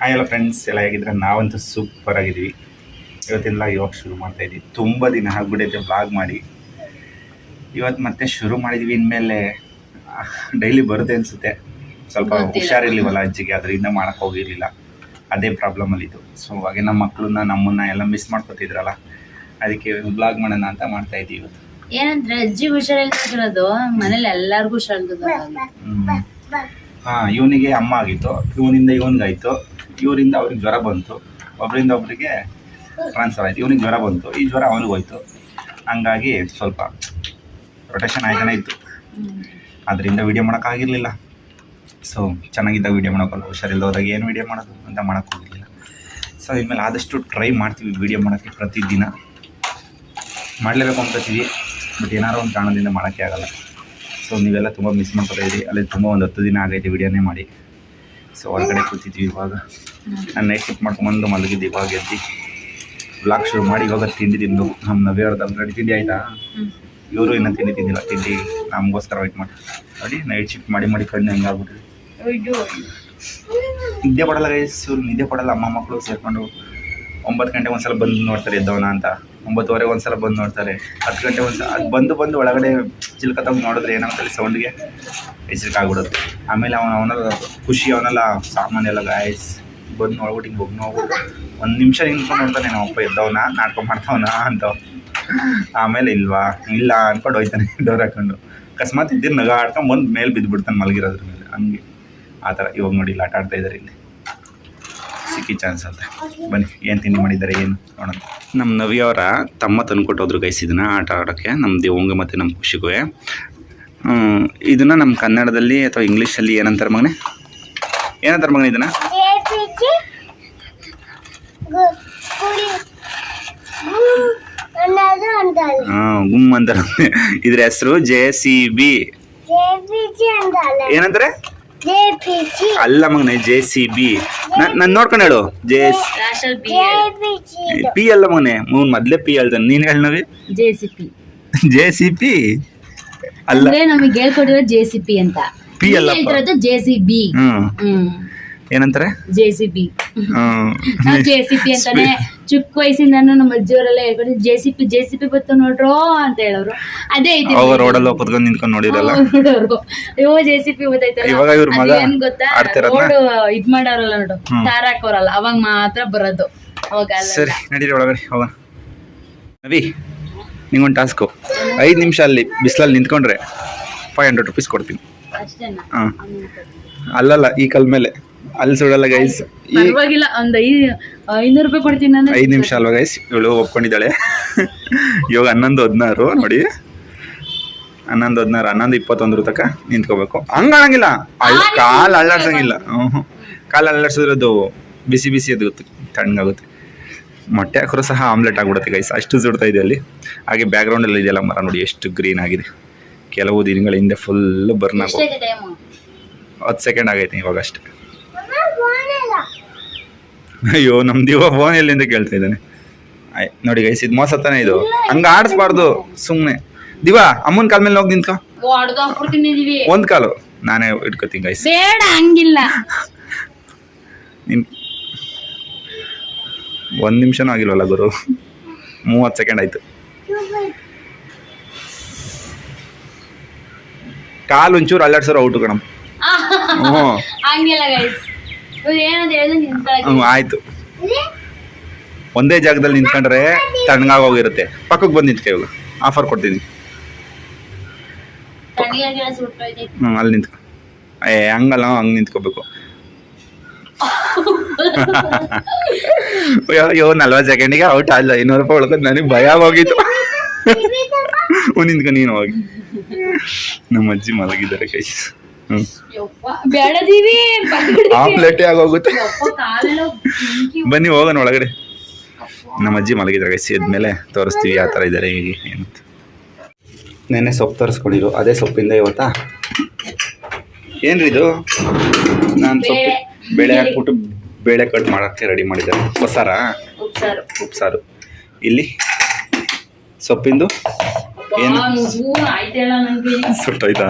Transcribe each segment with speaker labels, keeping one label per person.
Speaker 1: Hi ಎಲ್ಲ friends ಎಲ್ಲ ಹೇಗಿದ್ರೆ ನಾವಂತೂ ಸೂಪರ್ ಆಗಿದ್ದೀವಿ ಇವತ್ತಿಂದ ಇವಾಗ ಶುರು ಮಾಡ್ತಾ ಇದ್ದೀವಿ ತುಂಬ ದಿನ ಆಗ್ಬಿಟ್ಟೈತೆ ಬ್ಲಾಗ್ ಮಾಡಿ. ಇವತ್ತು ಮತ್ತೆ ಶುರು ಮಾಡಿದ್ವಿ ಇನ್ಮೇಲೆ ಡೈಲಿ ಬರುತ್ತೆ ಅನಿಸುತ್ತೆ. ಸ್ವಲ್ಪ. ಹುಷಾರಿರ್ಲಿವಲ್ಲ ಅಜ್ಜಿಗೆ ಅದರಿಂದ ಮಾಡೋಕ್ಕೆ ಹೋಗಿರಲಿಲ್ಲ. ಅದೇ ಪ್ರಾಬ್ಲಮಲ್ಲಿತ್ತು ಸೊ ಹಾಗೆ ನಮ್ಮ ಮಕ್ಕಳನ್ನ ನಮ್ಮನ್ನ ಎಲ್ಲ ಮಿಸ್ ಮಾಡ್ಕೊತಿದ್ರಲ್ಲ ಅದಕ್ಕೆ ಬ್ಲಾಗ್ ಮಾಡೋಣ ಅಂತ ಮಾಡ್ತಾ ಇದ್ದೀವಿ ಇವತ್ತು.
Speaker 2: ಏನಂದ್ರೆ ಅಜ್ಜಿ ಹುಷಾರಿಲ್ದಿರೋದು ಮನೇಲಿ ಎಲ್ಲರಿಗೂ ಹುಷಾರಿಲ್ದ
Speaker 1: ಹಾಂ ಇವನಿಗೆ ಅಮ್ಮ ಆಗಿತ್ತು. ಇವನಿಂದ ಇವನಿಗಾಯಿತು. ಇವರಿಂದ ಅವ್ರಿಗೆ ಜ್ವರ ಬಂತು. ಒಬ್ಬರಿಂದ ಒಬ್ಬರಿಗೆ ಟ್ರಾನ್ಸ್ಫರ್ ಆಯಿತು. ಇವನಿಗೆ ಜ್ವರ ಬಂತು. ಈ ಜ್ವರ ಅವನಿಗೆ ಹೋಯ್ತು. ಹಂಗಾಗಿ ಸ್ವಲ್ಪ ರೊಟೇಷನ್ ಆಯ್ತಾನೆ ಇತ್ತು. ಅದರಿಂದ ವೀಡಿಯೋ ಮಾಡೋಕ್ಕಾಗಿರಲಿಲ್ಲ ಸೊ ಚೆನ್ನಾಗಿದ್ದಾಗ ವೀಡಿಯೋ ಮಾಡೋಕ್ಕಲ್ಲ. ಹುಷಾರಿಲ್ಲ ಹೋದಾಗ ಏನು ವೀಡಿಯೋ ಮಾಡೋದು ಅಂತ ಮಾಡೋಕ್ಕೋಗಿರಲಿಲ್ಲ ಸೊ ಇನ್ಮೇಲೆ ಆದಷ್ಟು ಟ್ರೈ ಮಾಡ್ತೀವಿ ವೀಡಿಯೋ ಮಾಡೋಕ್ಕೆ ಪ್ರತಿದಿನ. ಮಾಡಲೇಬೇಕು ಅಂತೀವಿ ಬಟ್ ಏನಾರೋ ಒಂದು ಕಾರಣದಿಂದ ಮಾಡೋಕ್ಕೆ ಆಗಲ್ಲ. ಸೊ ನೀವೆಲ್ಲ ತುಂಬ ಮಿಸ್ ಮಾಡ್ಕೊತಾ ಇದ್ದೀರಿ ಅಲ್ಲಿ ತುಂಬ ಒಂದು ಹತ್ತು ದಿನ ಆಗೈತೆ ವೀಡಿಯೋನೇ ಮಾಡಿ. ಸೊ ಹೊರಗಡೆ ಕೂತಿದ್ವಿ ಇವಾಗ. ನಾನು ನೈಟ್ ಶಿಫ್ಟ್ ಮಾಡ್ಕೊಂಬಂದು ಮಲಗಿದ್ದು ಇವಾಗ ಎದ್ದು. ಬ್ಲಾಗ್ ಶುರು ಮಾಡಿ ಇವಾಗ ತಿಂಡಿ ತಿಂದು. ನಮ್ಮ ನವ್ಯವ್ರದ್ದು ಅಂಗಡಿ ತಿಂಡಿ ಆಯಿತಾ? ಇವರು ಇನ್ನೂ ತಿಂಡಿ ತಿಂದಿಲ್ಲ ತಿಂಡಿ ನಮಗೋಸ್ಕರ ವೆಯ್ಟ್ ಮಾಡಿ ನೋಡಿ ನೈಟ್ ಶಿಫ್ಟ್ ಮಾಡಿ ಮಾಡಿ ಕಣ್ಣು ಹೆಂಗಾಗ್ಬಿಟ್ರಿ ನಿದ್ದೆ ಕೊಡಲ್ಲ ಗೈಸ್ ಇವ್ರು ನಿದ್ದೆ ಕೊಡಲ್ಲ ಅಮ್ಮ ಮಕ್ಕಳು ಸೇರ್ಕೊಂಡು ಒಂಬತ್ತು ಗಂಟೆ ಒಂದ್ಸಲ ಬಂದು ನೋಡ್ತಾರೆ ಎದ್ದವನ ಅಂತ. ಒಂಬತ್ತುವರೆ ಒಂದ್ಸಲ ಬಂದು ನೋಡ್ತಾರೆ. ಹತ್ತು ಗಂಟೆ ಒಂದ್ಸಲ ಅದು ಬಂದು ಬಂದು ಒಳಗಡೆ ಚಿಲ್ಕ ತಗೊಂಡು ನೋಡಿದ್ರೆ ಏನಾಗ್ತದೆ ಸೌಂಡ್ಗೆ ಎಚ್ಚರಿಕೆ ಆಗ್ಬಿಡುತ್ತೆ. ಆಮೇಲೆ ಅವನ ಅವನೆಲ್ಲ ಖುಷಿ ಅವನೆಲ್ಲ ಸಾಮಾನೆಲ್ಲ ಗಾಯಸ್ ಬಂದು ನೋಡ್ಬಿಟ್ಟು ಹಿಂಗೆ ಹೋಗಿ ನೋಡ್ಬಿಟ್ಟು ಒಂದು ನಿಮಿಷ ನಿಂತ್ಕೊಂಡು ನೋಡ್ತಾನೆ ನಮ್ಮ ಅಪ್ಪ ಎದ್ದವನ ನಾಟಕ ಮಾಡ್ತಾವನ ಅಂತ. ಆಮೇಲೆ ಇಲ್ವಾ? ಇಲ್ಲ ಅನ್ಕೊಂಡು ಹೋಯ್ತಾನೆ ಡೋರ್ ಹಾಕೊಂಡು. ಅಕಸ್ಮಾತ್ ಇದ್ದಿದ್ದು ನಗ ಆಡ್ಕೊಂಡು ಬಂದು ಮೇಲೆ ಬಿದ್ದುಬಿಡ್ತಾನೆ ಮಲಗಿರೋದ್ರ ಮೇಲೆ. ಹಂಗೆ. ಆ ಥರ ಇವಾಗ ನೋಡಿ ಇಲ್ಲಿ ಆಟ ಆಡ್ತಾ ಇದ್ದಾರೆ ಇಲ್ಲಿ. ಸಿಕ್ಕಿ ಚಾನ್ಸ್ ಅಂತ. ಬನ್ನಿ, ಏನು ತಿಂಡಿ ಮಾಡಿದ್ದಾರೆ, ಏನು? ನೋಡೋಣ. ನಮ್ಮ ನವಿಯವರ ತಮ್ಮ ತಂದುಕೊಟ್ಟೋದ್ರು ಗೈಸ್ ಇದನ್ನ ಆಟ ಆಡೋಕ್ಕೆ. ನಮ್ಮ ದೇವಂಗ ಮತ್ತು ನಮ್ಮ ಖುಷಿಗೂ. ಇದನ್ನು ನಮ್ಮ ಕನ್ನಡದಲ್ಲಿ ಅಥವಾ ಇಂಗ್ಲೀಷಲ್ಲಿ ಏನಂತಾರೆ ಮಗನೇ? ಏನಂತಾರೆ ಮಗನೇ ಇದನ್ನು
Speaker 3: ಜೆಪಿಜಿ ಗು- ಕುಡಿ ಗುಮ್ ಅನ್ನೋದು ಅಂತಲ್ಲ
Speaker 1: ಹಾಂ ಗುಮ್ ಅಂತಾರೆ ಇದ್ರ ಹೆಸರು ಜೆ ಸಿ ಬಿ. ಏನಂತಾರೆ? ಅಲ್ಲ ಮಗನೆ ಜೆ ಸಿ ಬಿ. ನಾನು ನೋಡ್ಕೊಂಡು ಹೇಳು. ಜೆ ಪಿ ಅಲ್ಲ ಮಗನೆ ಮೂನ್ ಮೊದಲೇ ಪಿ ಹೇಳ್ತಾನೆ. ನೀನು ಹೇಳ ನವಿ.
Speaker 2: J C P.
Speaker 1: J C P? ಅಲ್ಲ.
Speaker 2: ನಮಗೆ ಹೇಳ್ಕೊಟ್ಟಿರೋ ಜೆ ಸಿ ಪಿ ಅಂತ.
Speaker 1: ಪಿ ಅಲ್ಲ
Speaker 2: ಜೆ ಸಿ ಬಿ.
Speaker 1: ಹ್ಞೂ
Speaker 2: ಹ್ಮ್.
Speaker 1: ಏನಂತಾರೆ?
Speaker 2: ಜೆ ಸಿ ಬಿ ನಾವು ಜೆ ಸಿ ಪಿ ಅಂತಾನೆ ಚಿಕ್ಕ ವಯಸ್ಸಿಂದಾನು ನಮ್ಮ ಅಜ್ಜಿಯವರೆಲ್ಲ ಹೇಳ್ಕೊಂಡು J C P J C P ಬತ್ತು ನೋಡ್ರೋ ಅಂತ ಹೇಳೋರು. ಅದೇ ಐತಿ
Speaker 1: ಅವಾಗ ರೋಡಲ್ಲಿ ಕುತ್ಕೊಂಡು ನಿಂತ್ಕೊಂಡು ನೋಡಿರಲ್ಲ.
Speaker 2: ನೋಡೋರು. ಅಯ್ಯೋ ಜೆ ಸಿ ಪಿ ಗೊತ್ತಾಯ್ತಲ್ಲ
Speaker 1: ಇವಾಗ ಇವ್ರ ಮಗ
Speaker 2: ಅದೇನ್ ಗೊತ್ತಾ? ರೋಡ್ ಇದ್ ಮಾಡಾರಲ್ಲ ನೋಡು. ತಾರ ಹಾಕೋರಲ್ಲ. ಅವಾಗ ಮಾತ್ರ ಬರೋದು. ಅವಾಗ
Speaker 1: ಸರಿ ನಡೀರಿ ಒಳಗಡೆ ಹೋಗೋಣ. ನವಿ ನಿಂಗೊಂದು ಟಾಸ್ಕು. ಐದು ನಿಮಿಷ ಅಲ್ಲಿ ಬಿಸಿಲಲ್ಲಿ ನಿಂತ್ಕೊಂಡ್ರೆ ಫೈವ್ ಹಂಡ್ರೆಡ್ ರುಪೀಸ್ ಕೊಡ್ತೀನಿ. ಹಾಂ. ಅಲ್ಲಲ್ಲ ಈ ಕಲ್ ಮೇಲೆ. ಅಲ್ಲಿ ಸುಡಲ್ಲ ಗೈಸ್
Speaker 2: ಪರವಾಗಿಲ್ಲ ಒಂದ್ ಐ ಐನೂರು ರೂಪಾಯಿ ಕೊಡ್ತೀನಿ ನಾನು
Speaker 1: ಐದು ನಿಮಿಷ ಅಲ್ವಾ ಗೈಸ್ ಇವಳು ಒಪ್ಕೊಂಡಿದ್ದಾಳೆ. ಇವಾಗ ಹನ್ನೊಂದು ಹದಿನಾರು ನೋಡಿ. ಹನ್ನೊಂದು ಹದಿನಾರು ಹನ್ನೊಂದು ಇಪ್ಪತ್ತೊಂದರ ತನಕ ನಿಂತ್ಕೋಬೇಕು. ಹಂಗೆ ಆಗಂಗಿಲ್ಲ ಕಾಲು ಅಳ್ಳಾಡ್ಸಂಗಿಲ್ಲ ಹ್ಞೂ ಕಾಲು ಅಳ್ಳಾಡ್ಸಿದ್ರದ್ದು ಬಿಸಿ ಬಿಸಿ ಅದು ಗೊತ್ತು ತಣ್ಣಗಾಗುತ್ತೆ ಮೊಟ್ಟೆ ಹಾಕಿದ್ರು ಸಹ ಆಮ್ಲೆಟ್ ಆಗಿಬಿಡುತ್ತೆ ಗೈಸ್ ಅಷ್ಟು ಸುಡ್ತಾ ಇದೆ ಅಲ್ಲಿ. ಹಾಗೆ ಬ್ಯಾಕ್ಗ್ರೌಂಡಲ್ಲಿ ಇದೆಯಲ್ಲ ಮರ ನೋಡಿ ಎಷ್ಟು ಗ್ರೀನ್ ಆಗಿದೆ. ಕೆಲವು ದಿನಗಳ ಹಿಂದೆ ಫುಲ್ ಬರ್ನ್ ಆಗೋ
Speaker 2: ಎಷ್ಟೈತೆ ಟೈಮು
Speaker 1: ಹತ್ತು ಸೆಕೆಂಡ್ ಆಗೈತೆ ಇವಾಗ ಅಷ್ಟೇ ಅಯ್ಯೋ ನಮ್ಮ ದಿವ ಫೋನ್ ಎಲ್ಲಿಂದ ಕೇಳ್ತಾ ಇದ್ದಾನೆ? ಆಯ್ ನೋಡಿ ಗೈಸ್ ಇದು ಮೋಸ ತಾನೇ ಇದು. ಹಂಗ ಆಡಿಸ್ಬಾರ್ದು ಸುಮ್ಮನೆ ದಿವಾ ಅಮ್ಮನ ಕಾಲ ಮೇಲೆ ಹೋಗಿ ನಿಂತ್ಕೊ. ಒಂದ್ ಕಾಲು. ನಾನೇ ಇಟ್ಕೋತೀನಿ ಗೈಸ್
Speaker 2: ಬೇಡ ಹಂಗಿಲ್ಲ.
Speaker 1: ನಿನ್ ಒಂದು ನಿಮಿಷನೂ ಆಗಿಲ್ವಲ್ಲ ಗುರು? ಮೂವತ್ತು ಸೆಕೆಂಡ್ ಆಯ್ತು. ಕಾಲು ಒಂಚೂರು ಅಲ್ಲಾಡ್ಸೋರು ಔಟು ಕಣಮ್ಮ. ಹ್ಞೂ ಹ್ಞೂ ಆಯಿತು. ಒಂದೇ ಜಾಗದಲ್ಲಿ ನಿಂತ್ಕೊಂಡ್ರೆ ತಣ್ಣಗಾಗೋಗಿರುತ್ತೆ ಪಕ್ಕಕ್ಕೆ ಬಂದು ನಿಂತ್ಕೊ ಇವಾಗ. ಆಫರ್ ಕೊಡ್ತೀನಿ. ಹ್ಞೂ ಅಲ್ಲಿ ನಿಂತ್ಕೊ. ಏ ಹಂಗಲ್ಲ ಹಂಗೆ ನಿಂತ್ಕೋಬೇಕು. ಅಯ್ಯೋ ನಲ್ವತ್ತು ಸೆಕೆಂಡಿಗೆ ಔಟ್ ಆಗಲ್ಲ ಇನ್ನೂರು ರೂಪಾಯಿ ಉಳ್ಕೊಂಡು ನನಗೆ ಭಯ ಹೋಗಿತ್ತು. ಹ್ಞೂ ನಿಂತ್ಕೊ ನೀನು ಹೋಗಿ. ನಮ್ಮ ಅಜ್ಜಿ ಮಲಗಿದ್ದಾರೆ ಕೈ
Speaker 2: ಬೇಡದೀವಿ
Speaker 1: ಆಗೋಗುತ್ತೆ. ಬನ್ನಿ ಹೋಗೋಣ ಒಳಗಡೆ. ನಮ್ಮ ಅಜ್ಜಿ ಮಲಗಿದ್ರೆ ಗೈಸಿ ಆದ್ಮೇಲೆ ತೋರಿಸ್ತೀವಿ ಯಾವ ಥರ ಇದ್ದಾರೆ ಹೀಗೆ ಅಂತ ನೆನ್ನೆ ಸೊಪ್ಪು ತರಿಸ್ಕೊಂಡಿರು ಅದೇ ಸೊಪ್ಪಿಂದ ಇವತ್ತಾ? ಏನ್ರಿ ಇದು? ನಾನು ಸೊಪ್ಪು
Speaker 2: ಬೇಳೆ.
Speaker 1: ಹಾಕ್ಬಿಟ್ಟು ಬೇಳೆ ಕಟ್ ಮಾಡೋಕ್ಕೆ ರೆಡಿ ಮಾಡಿದ್ದಾರೆ ಹೊಸಾರಾ
Speaker 2: ಉಪ್ಸಾರು.
Speaker 1: ಉಪ್ಸಾರು. ಇಲ್ಲಿ ಸೊಪ್ಪಿಂದು? ಏನು? ಸುಟ್ಟೋಯ್ತಾ?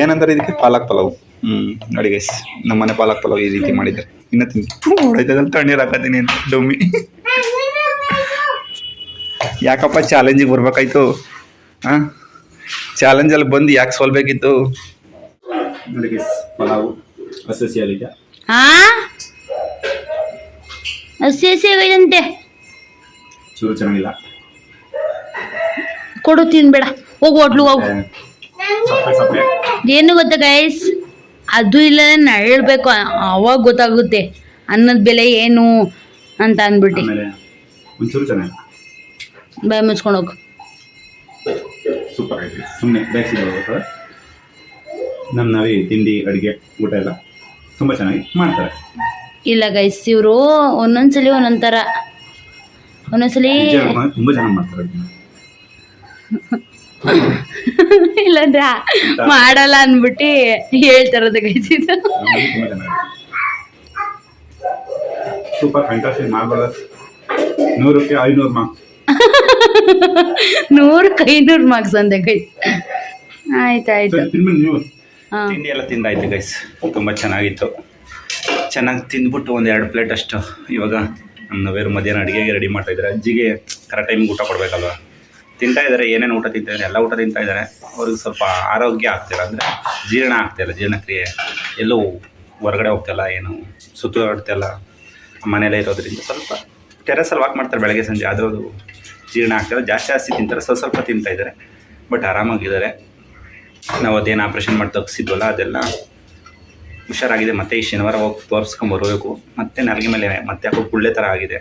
Speaker 1: ಏನಂತಾರೆ ಇದಕ್ಕೆ ಪಾಲಕ್ ಪಲಾವ್. ಹ್ಞೂ ನೋಡಿ ಗೈಸ್ ನಮ್ಮನೆ ಪಾಲಕ್ ಪಲಾವ್ ಈ ರೀತಿ ಮಾಡಿದ್ರೆ ಇನ್ನ ತಿಂದು ತಣ್ಣೀರು ಹಾಕತ್ತೀನಿ ಅಂತ ಡೊಮ್ಮಿ. ಯಾಕಪ್ಪ ಚಾಲೆಂಜಿಗೆ ಬರ್ಬೇಕಾಯ್ತು? ಹಾಂ? ಚಾಲೆಂಜಲ್ಲಿ ಬಂದು ಯಾಕೆ ಸೋಲ್ಬೇಕಿತ್ತು? ನೋಡಿ ಗೈಸ್ ಪಲಾವು ಹಸಿ ಹಸಿಯಾಗಿದೆ
Speaker 2: ಹಸಿ ಹಸಿ ಆಗೈದಂತೆ
Speaker 1: ಚೂರು ಚೆನ್ನಾಗಿಲ್ಲ.
Speaker 2: ಕೊಡು ತಿನ್ಬೇಡ. ಹೋಗು ಹೋಟ್ಲು ಹೋಗು. ಏನು ಗೊತ್ತಾ ಗೈಸ್ ಅದು ಇಲ್ಲ ನಳ್ಬೇಕು ಹೇಳ್ಬೇಕು ಅವಾಗ ಗೊತ್ತಾಗುತ್ತೆ. ಅನ್ನದ ಬೆಲೆ ಏನು ಅಂತ ಅಂದ್ಬಿಟ್ಟು.
Speaker 1: ಒಂಚೂರು ಚೆನ್ನಾಗಿ.
Speaker 2: ಬಾಯ್ ಮುಚ್ಕೊಂಡು ಹೋಗು.
Speaker 1: ಸೂಪರ್ ಆಗಿದೆ ಸುಮ್ಮನೆ ಬೇಯಿಸಿದ್ರು ಸರ್. ನಮ್ಮ ನಾವೇ ತಿಂಡಿ ಅಡುಗೆ ಊಟ ಎಲ್ಲ ತುಂಬ ಚೆನ್ನಾಗಿ ಮಾಡ್ತಾರೆ.
Speaker 2: ಇಲ್ಲ ಗೈಸ್ ಇವರು ಒಂದೊಂದ್ಸಲಿ ಒಂದೊಂದ್ ಥರ ಒಂದೊಂದ್ಸಲಿ
Speaker 1: ತುಂಬಾ ಚೆನ್ನಾಗಿ ಮಾಡ್ತಾರೆ
Speaker 2: ಇಲ್ಲಂದ್ರೆ ಮಾಡಲ್ಲ ಅನ್ಬಿಟ್ಟು ಹೇಳ್ತಾರದ ಗೈಸ್ ಇದು.
Speaker 1: ಸೂಪರ್ ಫ್ಯಾಂಟಾಸ್ಟಿಕ್ ಮಾರ್ಬಲಸ್ ನೂರಕ್ಕೆ ಐನೂರು ಮಾರ್ಕ್ಸ್
Speaker 2: ನೂರಕ್ಕೆ ಐನೂರು ಮಾರ್ಕ್ಸ್ ಅಂದೆ ಗೈಸ್ ಆಯ್ತಾಯ್ತು
Speaker 1: ತಿಂಡಿ ಎಲ್ಲ ತಿಂದಾಯ್ತು ಗೈಸ್ ತುಂಬಾ ಚೆನ್ನಾಗಿತ್ತು. ಚೆನ್ನಾಗಿ ತಿಂದ್ಬಿಟ್ಟು ಒಂದು ಎರಡು ಪ್ಲೇಟ್ ಅಷ್ಟು ಇವಾಗ ನಮ್ಮ ನವೇರು ಮಧ್ಯಾಹ್ನ ಅಡುಗೆಗೆ ರೆಡಿ ಮಾಡ್ತಾ ಇದ್ದಾರೆ. ಅಜ್ಜಿಗೆ ಕರೆಕ್ಟ್ ಟೈಮಿಗೆ ಊಟ ಕೊಡಬೇಕಲ್ವ? ತಿಂತಾ ಇದ್ದಾರೆ ಏನೇನು ಊಟ ತಿಂತಾ ಎಲ್ಲ ಊಟ ತಿಂತಾ ಇದ್ದಾರೆ ಅವ್ರಿಗೆ ಸ್ವಲ್ಪ ಆರೋಗ್ಯ ಆಗ್ತಿಲ್ಲ ಅಂದರೆ ಜೀರ್ಣ ಆಗ್ತಿಲ್ಲ ಜೀರ್ಣಕ್ರಿಯೆ ಎಲ್ಲೂ ಹೊರಗಡೆ ಹೋಗ್ತಿಲ್ಲ, ಏನು ಸುತ್ತಾಡ್ತಿಲ್ಲ ಮನೇಲೇ ಇರೋದ್ರಿಂದ ಸ್ವಲ್ಪ ಟೆರೆಸಲ್ಲಿ ವಾಕ್ ಮಾಡ್ತಾರೆ ಬೆಳಗ್ಗೆ, ಸಂಜೆ. ಆದರೂ ಜೀರ್ಣ ಆಗ್ತಿಲ್ಲ, ಜಾಸ್ತಿ ಜಾಸ್ತಿ ತಿಂತಾರೆ, ಸ್ವಲ್ಪ ಸ್ವಲ್ಪ ತಿಂತಾ ಇದ್ದಾರೆ ಬಟ್ ಆರಾಮಾಗಿದ್ದಾರೆ. ನಾವು ಅದೇನು ಆಪ್ರೇಷನ್ ಮಾಡಿ ತಗ್ಸಿದ್ವಲ್ಲ, ಅದೆಲ್ಲ ಹುಷಾರಾಗಿದೆ. ಮತ್ತೆ ಈ ಶನಿವಾರ ಹೋಗಿ ತೋರಿಸ್ಕೊಂಬರ್ಬೇಕು ಮತ್ತೆ ನಾಲ್ಗೆ ಮೇಲೆ ಮತ್ತೆ ಯಾಕೋ ಗುಳ್ಳೆ ಥರ ಆಗಿದೆ.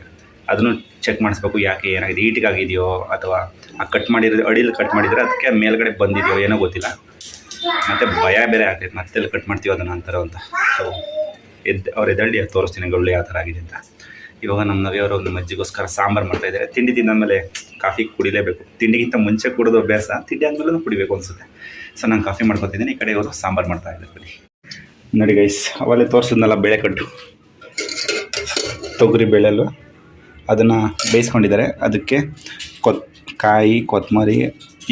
Speaker 1: ಅದನ್ನು ಚೆಕ್ ಮಾಡಿಸ್ಬೇಕು, ಯಾಕೆ ಏನಾಗಿದೆ, ಈಟಿಗಾಗಿದೆಯೋ ಅಥವಾ ಆ ಕಟ್ ಮಾಡಿರೋ ಅಡಿಯಲ್ಲಿ ಕಟ್ ಮಾಡಿದರೆ ಅದಕ್ಕೆ ಮೇಲ್ಗಡೆ ಬಂದಿದೆಯೋ ಏನೋ ಗೊತ್ತಿಲ್ಲ. ಮತ್ತು ಭಯ ಬೇರೆ ಮತ್ತೆ ಕಟ್ ಮಾಡ್ತೀವಿ ಅದನ್ನು ಅಂತಾರೋ ಅಂತ. ಸೊ ಎದ್ದು ಅವ್ರು ಎದ್ದಳ್ಳಿ ಅದು ತೋರಿಸ್ತೀನಿ ಒಳ್ಳೆ ಯಾವ ಥರ ಆಗಿದೆ ಅಂತ. ಇವಾಗ ನಮ್ಮ ನವಿಯವರು ಒಂದು ಮಜ್ಜಿಗೋಸ್ಕರ ಸಾಂಬಾರು ಮಾಡ್ತಾ ಇದ್ದಾರೆ. ತಿಂಡಿ ತಿಂದಾದ್ಮೇಲೆ ಕಾಫಿ ಕುಡಿಲೇಬೇಕು. ತಿಂಡಿಗಿಂತ ಮುಂಚೆ ಕುಡಿದು ಅಭ್ಯಾಸ, ತಿಂಡಿ ಆದಮೇಲೂ ಕುಡಿಬೇಕು ಅನಿಸುತ್ತೆ. ಸೊ ನಾನು ಕಾಫಿ ಮಾಡ್ಕೊತಿದ್ದೀನಿ, ಈ ಕಡೆ ಇವರು ಸಾಂಬಾರು ಮಾಡ್ತಾ ಇದ್ದಾರೆ ನೋಡಿ ಗೈಸ್ ಅವಲ್ಲೇ ತೋರಿಸಿದ್ನಲ್ಲ ಬೇಳೆ ಕಟ್ಟು. ತೊಗರಿ ಬೇಳೆಲು ಅದನ್ನು ಬೇಯಿಸ್ಕೊಂಡಿದ್ದಾರೆ. ಅದಕ್ಕೆ ಕೊತ್ ಕಾಯಿ ಕೊತ್ತಂಬರಿ